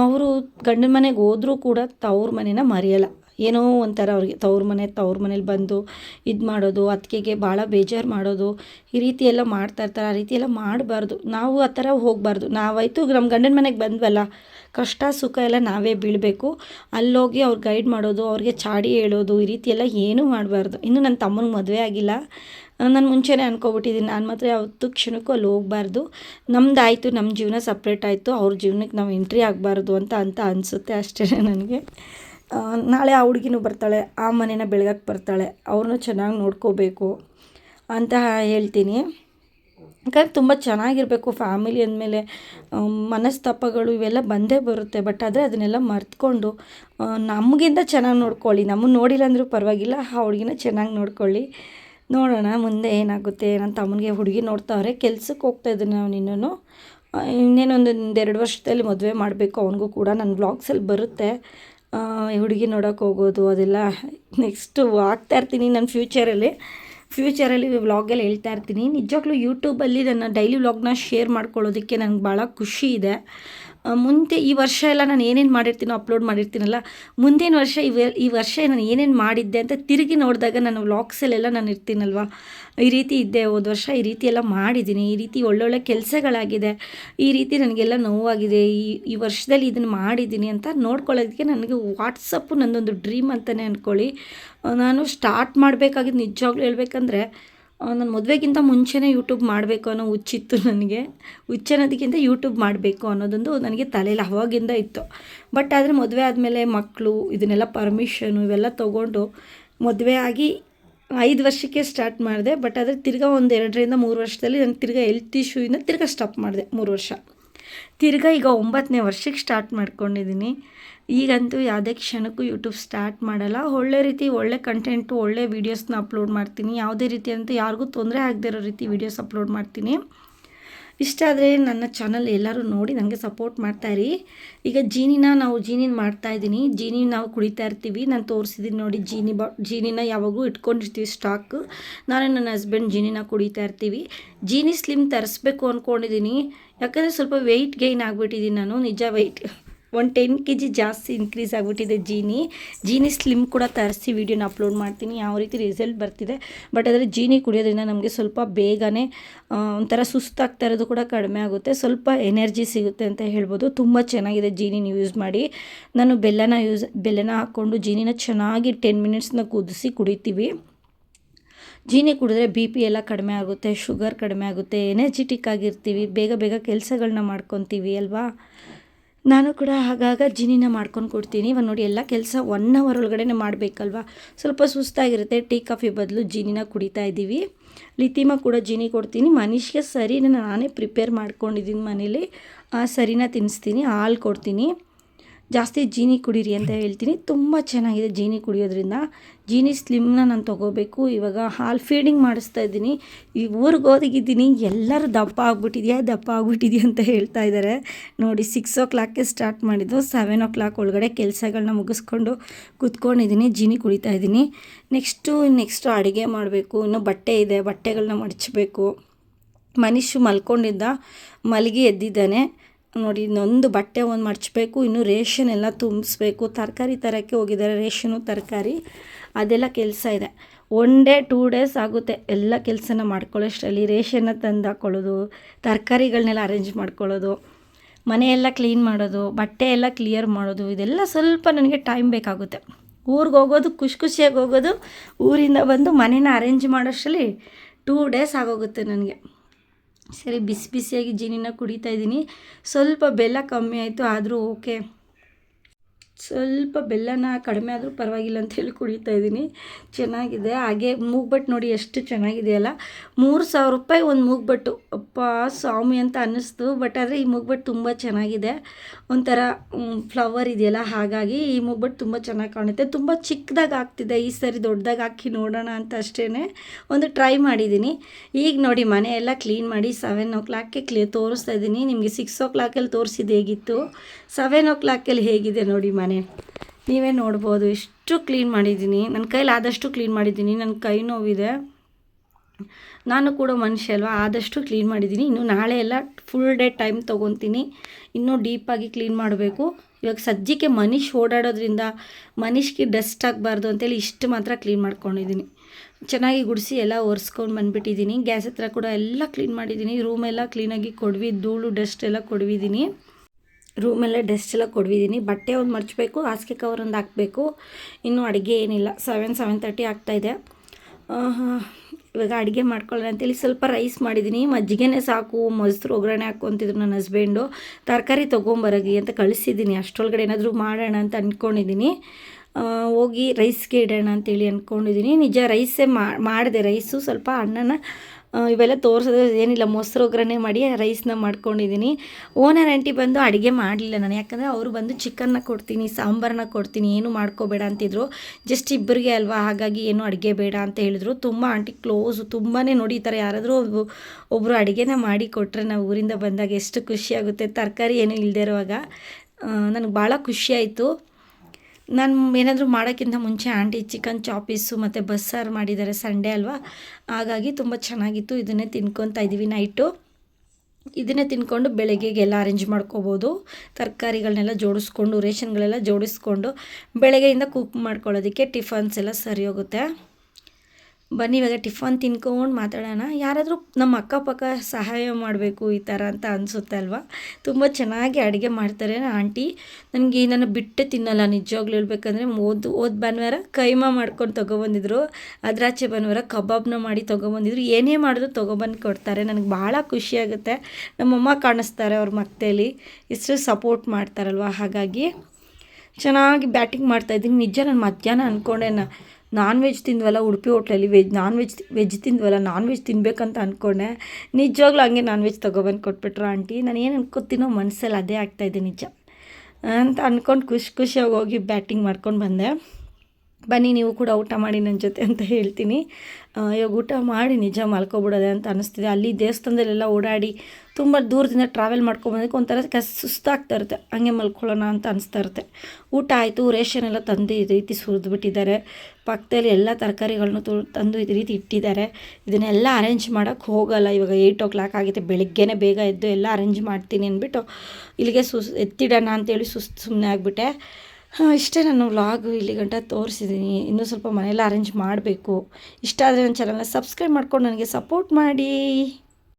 ಅವರು ಗಂಡನ ಮನೆಗೆ ಹೋದರೂ ಕೂಡ ತವ್ರ ಮನೇನ ಮರೆಯಲ್ಲ. ಏನೋ ಒಂಥರ ಅವ್ರಿಗೆ ತವ್ರ ಮನೆ, ತವ್ರ ಮನೇಲಿ ಬಂದು ಇದು ಮಾಡೋದು ಅತ್ತಿಗೆಗೆ ಭಾಳ ಬೇಜಾರು ಮಾಡೋದು, ಈ ರೀತಿ ಎಲ್ಲ ಮಾಡ್ತಾ ಇರ್ತಾರೆ, ಆ ರೀತಿ ಎಲ್ಲ ಮಾಡಬಾರ್ದು. ನಾವು ಆ ಥರ ಹೋಗಬಾರ್ದು. ನಾವಾಯಿತು ನಮ್ಮ ಗಂಡನ ಮನೆಗೆ ಬಂದ್ವಲ್ಲ, ಕಷ್ಟ, ಸುಖ ಎಲ್ಲ ನಾವೇ ಬೀಳಬೇಕು. ಅಲ್ಲೋಗಿ ಅವ್ರು ಗೈಡ್ ಮಾಡೋದು, ಅವ್ರಿಗೆ ಚಾಡಿ ಹೇಳೋದು, ಈ ರೀತಿ ಎಲ್ಲ ಏನೂ ಮಾಡಬಾರ್ದು. ಇನ್ನು ನನ್ನ ತಮ್ಮನಿಗೆ ಮದುವೆ ಆಗಿಲ್ಲ. ನಾನು ಮುಂಚೆನೇ ಅನ್ಕೊಬಿಟ್ಟಿದ್ದೀನಿ ನಾನು ಮಾತ್ರ ಯಾವತ್ತು ಕ್ಷಣಕ್ಕೂ ಅಲ್ಲಿ ಹೋಗಬಾರ್ದು. ಆಯಿತು ನಮ್ಮ ಜೀವನ ಸಪ್ರೇಟ್ ಆಯಿತು, ಅವ್ರ ಜೀವನಕ್ಕೆ ನಾವು ಎಂಟ್ರಿ ಆಗಬಾರ್ದು ಅಂತ ಅಂತ ಅನಿಸುತ್ತೆ ಅಷ್ಟೇ ನನಗೆ. ನಾಳೆ ಆ ಹುಡುಗಿನೂ ಬರ್ತಾಳೆ, ಆ ಮನೇನ ಬೆಳಗಕ್ಕೆ ಬರ್ತಾಳೆ ಅವ್ರನ್ನ ಚೆನ್ನಾಗಿ ನೋಡ್ಕೋಬೇಕು ಅಂತ ಹೇಳ್ತೀನಿ. ಯಾಕಂದ್ರೆ ತುಂಬ ಚೆನ್ನಾಗಿರಬೇಕು, ಫ್ಯಾಮಿಲಿ ಅಂದಮೇಲೆ ಮನಸ್ತಾಪಗಳು ಇವೆಲ್ಲ ಬಂದೇ ಬರುತ್ತೆ, ಬಟ್ ಆದರೆ ಅದನ್ನೆಲ್ಲ ಮರ್ತ್ಕೊಂಡು ನಮಗಿಂತ ಚೆನ್ನಾಗಿ ನೋಡ್ಕೊಳ್ಳಿ. ನಮ್ಮನ್ನು ನೋಡಿಲ್ಲ ಅಂದರೂ ಪರವಾಗಿಲ್ಲ, ಆ ಹುಡುಗಿನ ಚೆನ್ನಾಗಿ ನೋಡ್ಕೊಳ್ಳಿ. ನೋಡೋಣ, ಮುಂದೆ ಏನಾಗುತ್ತೆ? ನನ್ನ ತಮ್ಮನಿಗೆ ಹುಡುಗಿ ನೋಡ್ತಾವ್ರೆ, ಕೆಲ್ಸಕ್ಕೆ ಹೋಗ್ತಾ ಇದ್ದೀನಿ ನಾವು ಇನ್ನೂ ಇನ್ನೇನೊಂದು ಎರಡು ವರ್ಷದಲ್ಲಿ ಮದುವೆ ಮಾಡಬೇಕು, ಅವನಿಗೂ ಕೂಡ ನನ್ನ ಬ್ಲಾಗ್ಸಲ್ಲಿ ಬರುತ್ತೆ. ಹುಡುಗಿ ನೋಡೋಕೆ ಹೋಗೋದು, ಅದೆಲ್ಲ ನೆಕ್ಸ್ಟು ಆಗ್ತಾ ಇರ್ತೀನಿ ನನ್ನ ಫ್ಯೂಚರಲ್ಲಿ ಫ್ಯೂಚರಲ್ಲಿ ವ್ಲಾಗಲ್ಲಿ ಹೇಳ್ತಾ ಇರ್ತೀನಿ. ನಿಜವಾಗ್ಲೂ ಯೂಟ್ಯೂಬಲ್ಲಿ ನನ್ನ ಡೈಲಿ ವ್ಲಾಗ್ನ ಶೇರ್ ಮಾಡ್ಕೊಳ್ಳೋದಕ್ಕೆ ನನಗೆ ಭಾಳ ಖುಷಿ ಇದೆ. ಮುಂದೆ ಈ ವರ್ಷ ಎಲ್ಲ ನಾನು ಏನೇನು ಮಾಡಿರ್ತೀನೋ ಅಪ್ಲೋಡ್ ಮಾಡಿರ್ತೀನಲ್ಲ, ಮುಂದಿನ ವರ್ಷ ಈ ಈ ವರ್ಷ ನಾನು ಏನೇನು ಮಾಡಿದ್ದೆ ಅಂತ ತಿರುಗಿ ನೋಡಿದಾಗ ನಾನು ವ್ಲಾಗ್ಸಲ್ಲೆಲ್ಲ ನಾನು ಇರ್ತೀನಲ್ವ? ಈ ರೀತಿ ಇದ್ದೆ, ಹೋದ ವರ್ಷ ಈ ರೀತಿ ಎಲ್ಲ ಮಾಡಿದ್ದೀನಿ, ಈ ರೀತಿ ಒಳ್ಳೊಳ್ಳೆ ಕೆಲಸಗಳಾಗಿದೆ, ಈ ರೀತಿ ನನಗೆಲ್ಲ ನೋವಾಗಿದೆ, ಈ ಈ ವರ್ಷದಲ್ಲಿ ಇದನ್ನು ಮಾಡಿದ್ದೀನಿ ಅಂತ ನೋಡ್ಕೊಳ್ಳೋದಕ್ಕೆ ನನಗೆ ವಾಟ್ಸಪ್ಪು ನನ್ನದೊಂದು ಡ್ರೀಮ್ ಅಂತಲೇ ಅಂದ್ಕೊಳ್ಳಿ ನಾನು ಸ್ಟಾರ್ಟ್ ಮಾಡಬೇಕಾಗಿದ್ದು ನಿಜವಾಗ್ಲೂ ಹೇಳ್ಬೇಕಂದ್ರೆ ನನ್ನ ಮದುವೆಗಿಂತ ಮುಂಚೆನೇ ಯೂಟ್ಯೂಬ್ ಮಾಡಬೇಕು ಅನ್ನೋ ಹುಚ್ಚಿತ್ತು ನನಗೆ. ಹುಚ್ಚನ್ನೋದಕ್ಕಿಂತ ಯೂಟ್ಯೂಬ್ ಮಾಡಬೇಕು ಅನ್ನೋದೊಂದು ನನಗೆ ತಲೆಯಲ್ಲಿ ಅವಾಗಿಂದ ಇತ್ತು. ಬಟ್ ಆದರೆ ಮದುವೆ ಆದಮೇಲೆ ಮಕ್ಕಳು ಇದನ್ನೆಲ್ಲ ಪರ್ಮಿಷನು ಇವೆಲ್ಲ ತೊಗೊಂಡು ಮದುವೆ ಆಗಿ ಐದು ವರ್ಷಕ್ಕೆ ಸ್ಟಾರ್ಟ್ ಮಾಡಿದೆ. ಬಟ್ ಆದರೆ ತಿರ್ಗಾ ಒಂದು ಎರಡರಿಂದ ಮೂರು ವರ್ಷದಲ್ಲಿ ನಾನು ತಿರ್ಗಾ ಹೆಲ್ತ್ ಇಶ್ಯೂಯಿಂದ ತಿರ್ಗಾ ಸ್ಟಾಪ್ ಮಾಡಿದೆ ಮೂರು ವರ್ಷ. ತಿರ್ಗಾ ಈಗ ಒಂಬತ್ತನೇ ವರ್ಷಕ್ಕೆ ಸ್ಟಾರ್ಟ್ ಮಾಡ್ಕೊಂಡಿದ್ದೀನಿ ಈಗಂತೂ ಯಾವುದೇ ಕ್ಷಣಕ್ಕೂ ಯೂಟ್ಯೂಬ್ ಸ್ಟಾರ್ಟ್ ಮಾಡಲ್ಲ. ಒಳ್ಳೆ ರೀತಿ ಒಳ್ಳೆ ಕಂಟೆಂಟು ಒಳ್ಳೆ ವೀಡಿಯೋಸ್ನ ಅಪ್ಲೋಡ್ ಮಾಡ್ತೀನಿ. ಯಾವುದೇ ರೀತಿ ಅಂತೂ ಯಾರಿಗೂ ತೊಂದರೆ ಆಗದೆ ಇರೋ ರೀತಿ ವೀಡಿಯೋಸ್ ಅಪ್ಲೋಡ್ ಮಾಡ್ತೀನಿ. ಇಷ್ಟ ಆದರೆ ನನ್ನ ಚಾನಲ್ ಎಲ್ಲರೂ ನೋಡಿ ನನಗೆ ಸಪೋರ್ಟ್ ಮಾಡ್ತಾಯಿರಿ ಈಗ ಜೀನಿನ ನಾವು ಜೀನಿನ ಮಾಡ್ತಾಯಿದ್ದೀನಿ ಜೀನಿನ ಜೀನಿ ನಾವು ಕುಡಿತಾ ಇರ್ತೀವಿ. ನಾನು ತೋರಿಸಿದ್ದೀನಿ ನೋಡಿ ಜೀನಿ ಬಾ, ಜೀನಿನ ಯಾವಾಗೂ ಇಟ್ಕೊಂಡಿರ್ತೀವಿ ಸ್ಟಾಕ್ ನಾನು ನನ್ನ ಹಸ್ಬೆಂಡ್ ಜೀನಿನ ಕುಡಿತಾ ಇರ್ತೀವಿ. ಜೀನಿ ಸ್ಲಿಮ್ ತರಿಸ್ಬೇಕು ಅಂದ್ಕೊಂಡಿದ್ದೀನಿ ಯಾಕಂದರೆ ಸ್ವಲ್ಪ ವೆಯ್ಟ್ ಗೈನ್ ಆಗಿಬಿಟ್ಟಿದ್ದೀನಿ ನಾನು. ನಿಜ ವೆಯ್ಟ್ ಒಂದು ಟೆನ್ ಕೆ ಜಿ ಜಾಸ್ತಿ ಇನ್ಕ್ರೀಸ್ ಆಗಿಬಿಟ್ಟಿದೆ ಜೀನಿ. ಜೀನಿ ಸ್ಲಿಮ್ ಕೂಡ ತರಿಸಿ ವೀಡಿಯೋನ ಅಪ್ಲೋಡ್ ಮಾಡ್ತೀನಿ. ಯಾವ ರೀತಿ ರಿಸಲ್ಟ್ ಬರ್ತಿದೆ. ಬಟ್ ಅದರ ಜೀನಿ ಕುಡಿಯೋದ್ರಿಂದ ನಮಗೆ ಸ್ವಲ್ಪ ಬೇಗನೆ ಒಂಥರ ಸುಸ್ತಾಗ್ತಾ ಇರೋದು ಕೂಡ ಕಡಿಮೆ ಆಗುತ್ತೆ. ಸ್ವಲ್ಪ ಎನರ್ಜಿ ಸಿಗುತ್ತೆ ಅಂತ ಹೇಳ್ಬೋದು. ತುಂಬ ಚೆನ್ನಾಗಿದೆ ಜೀನಿ ಯೂಸ್ ಮಾಡಿ. ನಾನು ಬೆಲ್ಲನ ಯೂಸ್ ಬೆಲ್ಲನ ಹಾಕ್ಕೊಂಡು ಜೀನಿನ ಚೆನ್ನಾಗಿ ಟೆನ್ ಮಿನಿಟ್ಸ್ನ ಕುದಿಸಿ ಕುಡಿತೀವಿ. ಜೀನಿ ಕುಡಿದ್ರೆ ಬಿ ಪಿ ಎಲ್ಲ ಕಡಿಮೆ ಆಗುತ್ತೆ ಶುಗರ್ ಕಡಿಮೆ ಆಗುತ್ತೆ ಎನರ್ಜಿಟಿಕ್ ಆಗಿರ್ತೀವಿ. ಬೇಗ ಬೇಗ ಕೆಲಸಗಳನ್ನ ಮಾಡ್ಕೊತೀವಿ ಅಲ್ವಾ? ನಾನು ಕೂಡ ಆಗಾಗ ಜಿನಿನ ಮಾಡ್ಕೊಂಡು ಕೊಡ್ತೀನಿ. ಇವಾಗ ನೋಡಿ, ಎಲ್ಲ ಕೆಲಸ ಒನ್ ಅವರ್ ಒಳಗಡೆ ಮಾಡಬೇಕಲ್ವಾ? ಸ್ವಲ್ಪ ಸುಸ್ತಾಗಿರುತ್ತೆ. ಟೀ, ಕಾಫಿ ಬದಲು ಜಿನಿನ ಕುಡಿತಾ ಇದ್ದೀವಿ ಲಿತಿಮ ಕೂಡ ಜೀನಿ ಕೊಡ್ತೀನಿ. ಮನೀಷ್ಗೆ ಸರಿನ ನಾನೇ ಪ್ರಿಪೇರ್ ಮಾಡ್ಕೊಂಡಿದ್ದೀನಿ ಮನೇಲಿ. ಆ ಸರಿನ ತಿನ್ನಿಸ್ತೀನಿ ಹಾಲು ಕೊಡ್ತೀನಿ. ಜಾಸ್ತಿ ಜೀನಿ ಕುಡೀರಿ ಅಂತ ಹೇಳ್ತೀನಿ. ತುಂಬ ಚೆನ್ನಾಗಿದೆ ಜೀನಿ ಕುಡಿಯೋದ್ರಿಂದ. ಜೀನಿ ಸ್ಲಿಮ್ನ ನಾನು ತೊಗೋಬೇಕು. ಇವಾಗ ಹಾಲು ಫೀಡಿಂಗ್ ಮಾಡಿಸ್ತಾ ಇದ್ದೀನಿ. ಈ ಊರಿಗೆ ಓದಗಿದ್ದೀನಿ ಎಲ್ಲರೂ ದಪ್ಪ ಆಗ್ಬಿಟ್ಟಿದೆಯಾ ದಪ್ಪ ಆಗ್ಬಿಟ್ಟಿದೆಯಾ ಅಂತ ಹೇಳ್ತಾ ಇದ್ದಾರೆ ನೋಡಿ ಸಿಕ್ಸ್ ಓ ಕ್ಲಾಕ್ಗೆ ಸ್ಟಾರ್ಟ್ ಮಾಡಿದ್ದು. ಸೆವೆನ್ ಓ ಕ್ಲಾಕ್ ಒಳಗಡೆ ಕೆಲಸಗಳನ್ನ ಮುಗಿಸ್ಕೊಂಡು ಕೂತ್ಕೊಂಡಿದ್ದೀನಿ, ಜೀನಿ ಕುಡಿತಾ ಇದ್ದೀನಿ. ನೆಕ್ಸ್ಟು ನೆಕ್ಸ್ಟು ಅಡುಗೆ ಮಾಡಬೇಕು. ಇನ್ನೂ ಬಟ್ಟೆ ಇದೆ ಬಟ್ಟೆಗಳನ್ನ ಮಡಚಬೇಕು. ಮನುಷ್ಯ ಮಲ್ಕೊಂಡಿದ್ದ, ಮಲಗಿ ಎದ್ದಿದ್ದಾನೆ. ನೋಡಿ ಇನ್ನೊಂದು ಬಟ್ಟೆ ಒಂದು ಮಡಚಬೇಕು ಇನ್ನು ರೇಷನ್ ಎಲ್ಲ ತುಂಬಿಸ್ಬೇಕು. ತರಕಾರಿ ತರೋಕ್ಕೆ ಹೋಗಿದ್ದಾರೆ, ರೇಷನು ತರಕಾರಿ. ಅದೆಲ್ಲ ಕೆಲಸ ಇದೆ. ಒನ್ ಡೇ ಟೂ ಡೇಸ್ ಆಗುತ್ತೆ ಎಲ್ಲ ಕೆಲಸನ ಮಾಡ್ಕೊಳ್ಳೋಷ್ಟರಲ್ಲಿ. ರೇಷನ್ನ ತಂದು ಹಾಕ್ಕೊಳ್ಳೋದು ತರಕಾರಿಗಳನ್ನೆಲ್ಲ ಅರೇಂಜ್ ಮಾಡ್ಕೊಳ್ಳೋದು, ಮನೆಯೆಲ್ಲ ಕ್ಲೀನ್ ಮಾಡೋದು, ಬಟ್ಟೆ ಎಲ್ಲ ಕ್ಲಿಯರ್ ಮಾಡೋದು. ಇದೆಲ್ಲ ಸ್ವಲ್ಪ ನನಗೆ ಟೈಮ್ ಬೇಕಾಗುತ್ತೆ. ಊರಿಗೆ ಹೋಗೋದು, ಖುಷಿ ಖುಷಿಯಾಗಿ ಹೋಗೋದು, ಊರಿಂದ ಬಂದು ಮನೇನ ಅರೇಂಜ್ ಮಾಡೋಷ್ಟರಲ್ಲಿ ಟೂ ಡೇಸ್ ಆಗೋಗುತ್ತೆ ನನಗೆ. ಸರಿ ಬಿಸಿ ಬಿಸಿಯಾಗಿ ಜೀನಿನ ಕುಡಿತಾ ಇದ್ದೀನಿ. ಸ್ವಲ್ಪ ಬೆಲ್ಲ ಕಮ್ಮಿ ಆಯಿತು ಆದರೂ ಓಕೆ. ಸ್ವಲ್ಪ ಬೆಲ್ಲನ ಕಡಿಮೆ ಆದರೂ ಪರವಾಗಿಲ್ಲ ಅಂತ ಹೇಳಿ ಕುಡಿತಾ ಇದ್ದೀನಿ. ಚೆನ್ನಾಗಿದೆ. ಹಾಗೆ ಮೂಗ್ಬಟ್ಟು ನೋಡಿ ಎಷ್ಟು ಚೆನ್ನಾಗಿದೆಯಲ್ಲ ಮೂರು ಸಾವಿರ ರೂಪಾಯಿ ಒಂದು ಮೂಗ್ಬಟ್ಟು. ಅಪ್ಪ, ಸ್ವಾಮಿ ಅಂತ ಅನ್ನಿಸ್ತು. ಬಟ್ ಆದರೆ ಈ ಮೂಗ್ಬಟ್ಟು ತುಂಬ ಚೆನ್ನಾಗಿದೆ. ಒಂಥರ ಫ್ಲವರ್ ಇದೆಯಲ್ಲ, ಹಾಗಾಗಿ ಈ ಮೂಗ್ಬಟ್ಟು ತುಂಬ ಚೆನ್ನಾಗಿ ಕಾಣುತ್ತೆ. ತುಂಬ ಚಿಕ್ಕದಾಗಿ ಆಗ್ತಿದೆ. ಈ ಸರಿ ದೊಡ್ಡದಾಗಿ ಹಾಕಿ ನೋಡೋಣ ಅಂತ ಅಷ್ಟೇ ಒಂದು ಟ್ರೈ ಮಾಡಿದ್ದೀನಿ. ಈಗ ನೋಡಿ ಮನೆಯೆಲ್ಲ ಕ್ಲೀನ್ ಮಾಡಿ ಸೆವೆನ್ ಓ ಕ್ಲಾಕ್ಗೆ ಕ್ಲೀ, ತೋರಿಸ್ತಾ ಇದ್ದೀನಿ. ನಿಮಗೆ ಸಿಕ್ಸ್ ಓ ಕ್ಲಾಕಲ್ಲಿ ತೋರಿಸಿದ್ದು ಹೇಗಿತ್ತು? ಸೆವೆನ್ ಓ ಕ್ಲಾಕಲ್ಲಿ ಹೇಗಿದೆ ನೋಡಿ ಮನೆ. ನೀವೇ ನೋಡ್ಬೋದು ಎಷ್ಟು ಕ್ಲೀನ್ ಮಾಡಿದ್ದೀನಿ. ನನ್ನ ಕೈಲಿ ಆದಷ್ಟು ಕ್ಲೀನ್ ಮಾಡಿದ್ದೀನಿ. ನನ್ನ ಕೈ ನೋವಿದೆ. ನಾನು ಕೂಡ ಮನುಷ್ಯ ಅಲ್ವಾ? ಆದಷ್ಟು ಕ್ಲೀನ್ ಮಾಡಿದ್ದೀನಿ. ಇನ್ನು ನಾಳೆ ಎಲ್ಲ ಫುಲ್ ಡೇ ಟೈಮ್ ತೊಗೊತೀನಿ. ಇನ್ನೂ ಡೀಪಾಗಿ ಕ್ಲೀನ್ ಮಾಡಬೇಕು. ಇವಾಗ ಸದ್ಯಕ್ಕೆ ಮನುಷ್ಯ ಓಡಾಡೋದ್ರಿಂದ ಮನುಷ್ಯಗೆ ಡಸ್ಟ್ ಆಗಬಾರ್ದು ಅಂತೇಳಿ ಇಷ್ಟು ಮಾತ್ರ ಕ್ಲೀನ್ ಮಾಡ್ಕೊಂಡಿದ್ದೀನಿ. ಚೆನ್ನಾಗಿ ಗುಡಿಸಿ ಎಲ್ಲ ಒರೆಸ್ಕೊಂಡು ಬಂದುಬಿಟ್ಟಿದ್ದೀನಿ. ಗ್ಯಾಸ್ ಹತ್ರ ಕೂಡ ಎಲ್ಲ ಕ್ಲೀನ್ ಮಾಡಿದ್ದೀನಿ. ರೂಮೆಲ್ಲ ಕ್ಲೀನಾಗಿ ಕೊಡ್ವಿ. ಧೂಳು ಡಸ್ಟ್ ಎಲ್ಲ ಕೊಡ್ವಿದ್ದೀನಿ. ರೂಮೆಲ್ಲ ಡಸ್ಟ್ ಎಲ್ಲ ಕೊಡ್ವಿದ್ದೀನಿ ಬಟ್ಟೆ ಒಂದು ಮರ್ಚಬೇಕು, ಹಾಸಿಗೆ ಕವರ್ ಒಂದು ಹಾಕಬೇಕು. ಇನ್ನೂ ಅಡುಗೆ ಏನಿಲ್ಲ. ಸೆವೆನ್ ಸೆವೆನ್ ತರ್ಟಿ ಆಗ್ತಾಯಿದೆ ಇವಾಗ ಅಡುಗೆ ಮಾಡ್ಕೊಳ್ಳೋಣ ಅಂತೇಳಿ ಸ್ವಲ್ಪ ರೈಸ್ ಮಾಡಿದ್ದೀನಿ ಮಜ್ಜಿಗೆನೇ ಸಾಕು, ಮೊಸರು, ಒಗ್ಗರಣೆ ಅಂತಿದ್ರು ನನ್ನ ಹಸ್ಬೆಂಡು ತರಕಾರಿ ತೊಗೊಂಬರಗಿ ಅಂತ ಕಳಿಸಿದ್ದೀನಿ ಅಷ್ಟರೊಳಗಡೆ ಏನಾದರೂ ಮಾಡೋಣ ಅಂತ ಅಂದ್ಕೊಂಡಿದ್ದೀನಿ ಹೋಗಿ ರೈಸ್ಗೆ ಇಡೋಣ ಅಂತೇಳಿ ಅಂದ್ಕೊಂಡಿದ್ದೀನಿ ನಿಜ ರೈಸೇ ಮಾಡಿದೆ. ರೈಸು ಸ್ವಲ್ಪ ಅನ್ನನ ಇವೆಲ್ಲ ತೋರಿಸೋದು ಏನಿಲ್ಲ, ಮೊಸರು ಒಗ್ಗರಣೆ ಮಾಡಿ ರೈಸ್ನ ಮಾಡ್ಕೊಂಡಿದ್ದೀನಿ ಓನರ್ ಆಂಟಿ ಬಂದು ಅಡುಗೆ ಮಾಡಲಿಲ್ಲ ನಾನು, ಯಾಕಂದರೆ ಅವರು ಬಂದು ಚಿಕನ್ನ ಕೊಡ್ತೀನಿ ಸಾಂಬಾರನ್ನ ಕೊಡ್ತೀನಿ, ಏನು ಮಾಡ್ಕೋಬೇಡ ಅಂತಿದ್ರು. ಜಸ್ಟ್ ಇಬ್ಬರಿಗೆ ಅಲ್ವಾ, ಹಾಗಾಗಿ ಏನು ಅಡುಗೆ ಬೇಡ ಅಂತ ಹೇಳಿದ್ರು. ತುಂಬ ಆಂಟಿ ಕ್ಲೋಸು ತುಂಬಾ ನೋಡಿ ಈ ಥರ ಯಾರಾದರೂ ಒಬ್ಬ ಒಬ್ಬರು ಅಡುಗೆನ ಮಾಡಿ ಕೊಟ್ಟರೆ ನಾವು ಊರಿಂದ ಬಂದಾಗ ಎಷ್ಟು ಖುಷಿಯಾಗುತ್ತೆ ತರಕಾರಿ ಏನೂ ಇಲ್ಲದೆ ಇರುವಾಗ ನನಗೆ ಭಾಳ ಖುಷಿಯಾಯಿತು ನಾನು ಏನಾದರೂ ಮಾಡೋಕ್ಕಿಂತ ಮುಂಚೆ ಆಂಟಿ ಚಿಕನ್ ಚಾಪೀಸು ಮತ್ತು ಬಸ್ಸಾರು ಮಾಡಿದ್ದಾರೆ ಸಂಡೇ ಅಲ್ವಾ? ಹಾಗಾಗಿ ತುಂಬ ಚೆನ್ನಾಗಿತ್ತು. ಇದನ್ನೇ ತಿನ್ಕೊತಾ ಇದ್ದೀವಿ ನೈಟು. ಇದನ್ನೇ ತಿನ್ಕೊಂಡು ಬೆಳಗ್ಗೆಗೆಲ್ಲ ಅರೇಂಜ್ ಮಾಡ್ಕೋಬೋದು. ತರಕಾರಿಗಳನ್ನೆಲ್ಲ ಜೋಡಿಸ್ಕೊಂಡು, ರೇಷನ್ಗಳೆಲ್ಲ ಜೋಡಿಸ್ಕೊಂಡು ಬೆಳಗ್ಗೆಯಿಂದ ಕುಕ್ ಮಾಡ್ಕೊಳ್ಳೋದಕ್ಕೆ ಟಿಫನ್ಸ್ ಎಲ್ಲ ಸರಿ ಹೋಗುತ್ತೆ ಬನ್ನಿ, ಇವಾಗ ಟಿಫನ್ ತಿನ್ಕೊಂಡು ಮಾತಾಡೋಣ. ಯಾರಾದರೂ ನಮ್ಮ ಅಕ್ಕಪಕ್ಕ ಸಹಾಯ ಮಾಡಬೇಕು ಈ ಥರ ಅಂತ ಅನಿಸುತ್ತೆ ಅಲ್ವಾ? ತುಂಬ ಚೆನ್ನಾಗಿ ಅಡುಗೆ ಮಾಡ್ತಾರೆ ಆಂಟಿ. ನನಗೆ ನಾನು ಬಿಟ್ಟು ತಿನ್ನಲ್ಲ, ನಿಜವಾಗ್ಲೂ ಹೇಳ್ಬೇಕಂದ್ರೆ ಓದು, ಓದ್ ಭಾನುವಾರ ಕೈಮಾ ಮಾಡ್ಕೊಂಡು ತೊಗೊಬಂದಿದ್ರು. ಅದ್ರಾಚೆ ಭಾನುವಾರ ಕಬಾಬ್ನ ಮಾಡಿ ತೊಗೊಬಂದಿದ್ರು. ಏನೇ ಮಾಡಿದ್ರು ತೊಗೊಬಂದು ಕೊಡ್ತಾರೆ. ನನಗೆ ಭಾಳ ಖುಷಿಯಾಗುತ್ತೆ ನಮ್ಮಮ್ಮ ಕಾಣಿಸ್ತಾರೆ ಅವ್ರ ಮಕ್ಕಳಲ್ಲಿ ಇಷ್ಟು ಸಪೋರ್ಟ್ ಮಾಡ್ತಾರಲ್ವ? ಹಾಗಾಗಿ ಚೆನ್ನಾಗಿ ಬ್ಯಾಟಿಂಗ್ ಮಾಡ್ತಾಯಿದ್ದೀನಿ ನಿಜ, ನಾನು ಮಧ್ಯಾಹ್ನ ಅಂದ್ಕೊಂಡೆ ನಾನ್ ವೆಜ್ ತಿಂದ್ವಲ್ಲ, ಉಡುಪಿ ಹೋಟ್ಲಲ್ಲಿ ವೆಜ್ ನಾನ್ ವೆಜ್ ವೆಜ್ ತಿಂದ್ವಲ್ಲ ನಾನ್ ವೆಜ್ ತಿನ್ಬೇಕಂತ ಅಂದ್ಕೊಂಡೆ ನಿಜವಾಗ್ಲೂ ಹಂಗೆ ನಾನ್ ವೆಜ್ ತೊಗೊಬಂದು ಕೊಟ್ಬಿಟ್ರು ಆಂಟಿ. ನಾನು ಏನು ಅನ್ಕೋತೀನೋ ಮನಸ್ಸಲ್ಲಿ ಅದೇ ಆಗ್ತಾಯಿದೆ ನಿಜ. ಅಂತ ಅಂದ್ಕೊಂಡು ಖುಷಿ ಖುಷಿಯಾಗಿ ಹೋಗಿ ಬ್ಯಾಟಿಂಗ್ ಮಾಡ್ಕೊಂಡು ಬಂದೆ. ಬನ್ನಿ, ನೀವು ಕೂಡ ಊಟ ಮಾಡಿ ನನ್ನ ಜೊತೆ ಅಂತ ಹೇಳ್ತೀನಿ. ಇವಾಗ ಊಟ ಮಾಡಿ ನಿಜ ಮಲ್ಕೊಬಿಡೋದೆ ಅಂತ ಅನ್ನಿಸ್ತಿದೆ ಅಲ್ಲಿ ದೇವಸ್ಥಾನದಲ್ಲೆಲ್ಲ ಓಡಾಡಿ ತುಂಬ ದೂರದಿಂದ ಟ್ರಾವೆಲ್ ಮಾಡ್ಕೊಬಂದಕ್ಕೆ ಒಂಥರ ಕ, ಸುಸ್ತಾಗ್ತಾ ಇರುತ್ತೆ. ಹಂಗೆ ಮಲ್ಕೊಳ್ಳೋಣ ಅಂತ ಅನಿಸ್ತಾ ಇರುತ್ತೆ. ಊಟ ಆಯಿತು, ರೇಷನ್ ಎಲ್ಲ ತಂದು ಈ ರೀತಿ ಸುರಿದು ಬಿಟ್ಟಿದ್ದಾರೆ ಪಕ್ಕದಲ್ಲಿ ಎಲ್ಲ ತರಕಾರಿಗಳನ್ನು ತು, ತಂದು ಈ ರೀತಿ ಇಟ್ಟಿದ್ದಾರೆ. ಇದನ್ನೆಲ್ಲ ಅರೇಂಜ್ ಮಾಡೋಕ್ಕೆ ಹೋಗಲ್ಲ. ಇವಾಗ ಏಯ್ಟ್ ಓ ಕ್ಲಾಕ್ ಆಗಿದೆ. ಬೆಳಗ್ಗೆನೇ ಬೇಗ ಎದ್ದು ಎಲ್ಲ ಅರೇಂಜ್ ಮಾಡ್ತೀನಿ ಅಂದ್ಬಿಟ್ಟು ಇಲ್ಲಿಗೆ ಸುಸ್, ಎತ್ತಿಡೋಣ ಅಂತೇಳಿ ಸುಸ್ತು ಸುಮ್ಮನೆ ಆಗಿಬಿಟ್ಟೆ. ಇಷ್ಟೇ ನಾನು ವ್ಲಾಗು ಇಲ್ಲಿ ಗಂಟ ತೋರಿಸಿದ್ದೀನಿ ಇನ್ನೂ ಸ್ವಲ್ಪ ಮನೆಯಲ್ಲಿ ಅರೇಂಜ್ ಮಾಡಬೇಕು. ಇಷ್ಟ ಆದರೆ ನನ್ನ ಚಾನಲ್ನ ಸಬ್ಸ್ಕ್ರೈಬ್ ಮಾಡ್ಕೊಂಡು ನನಗೆ ಸಪೋರ್ಟ್ ಮಾಡಿ.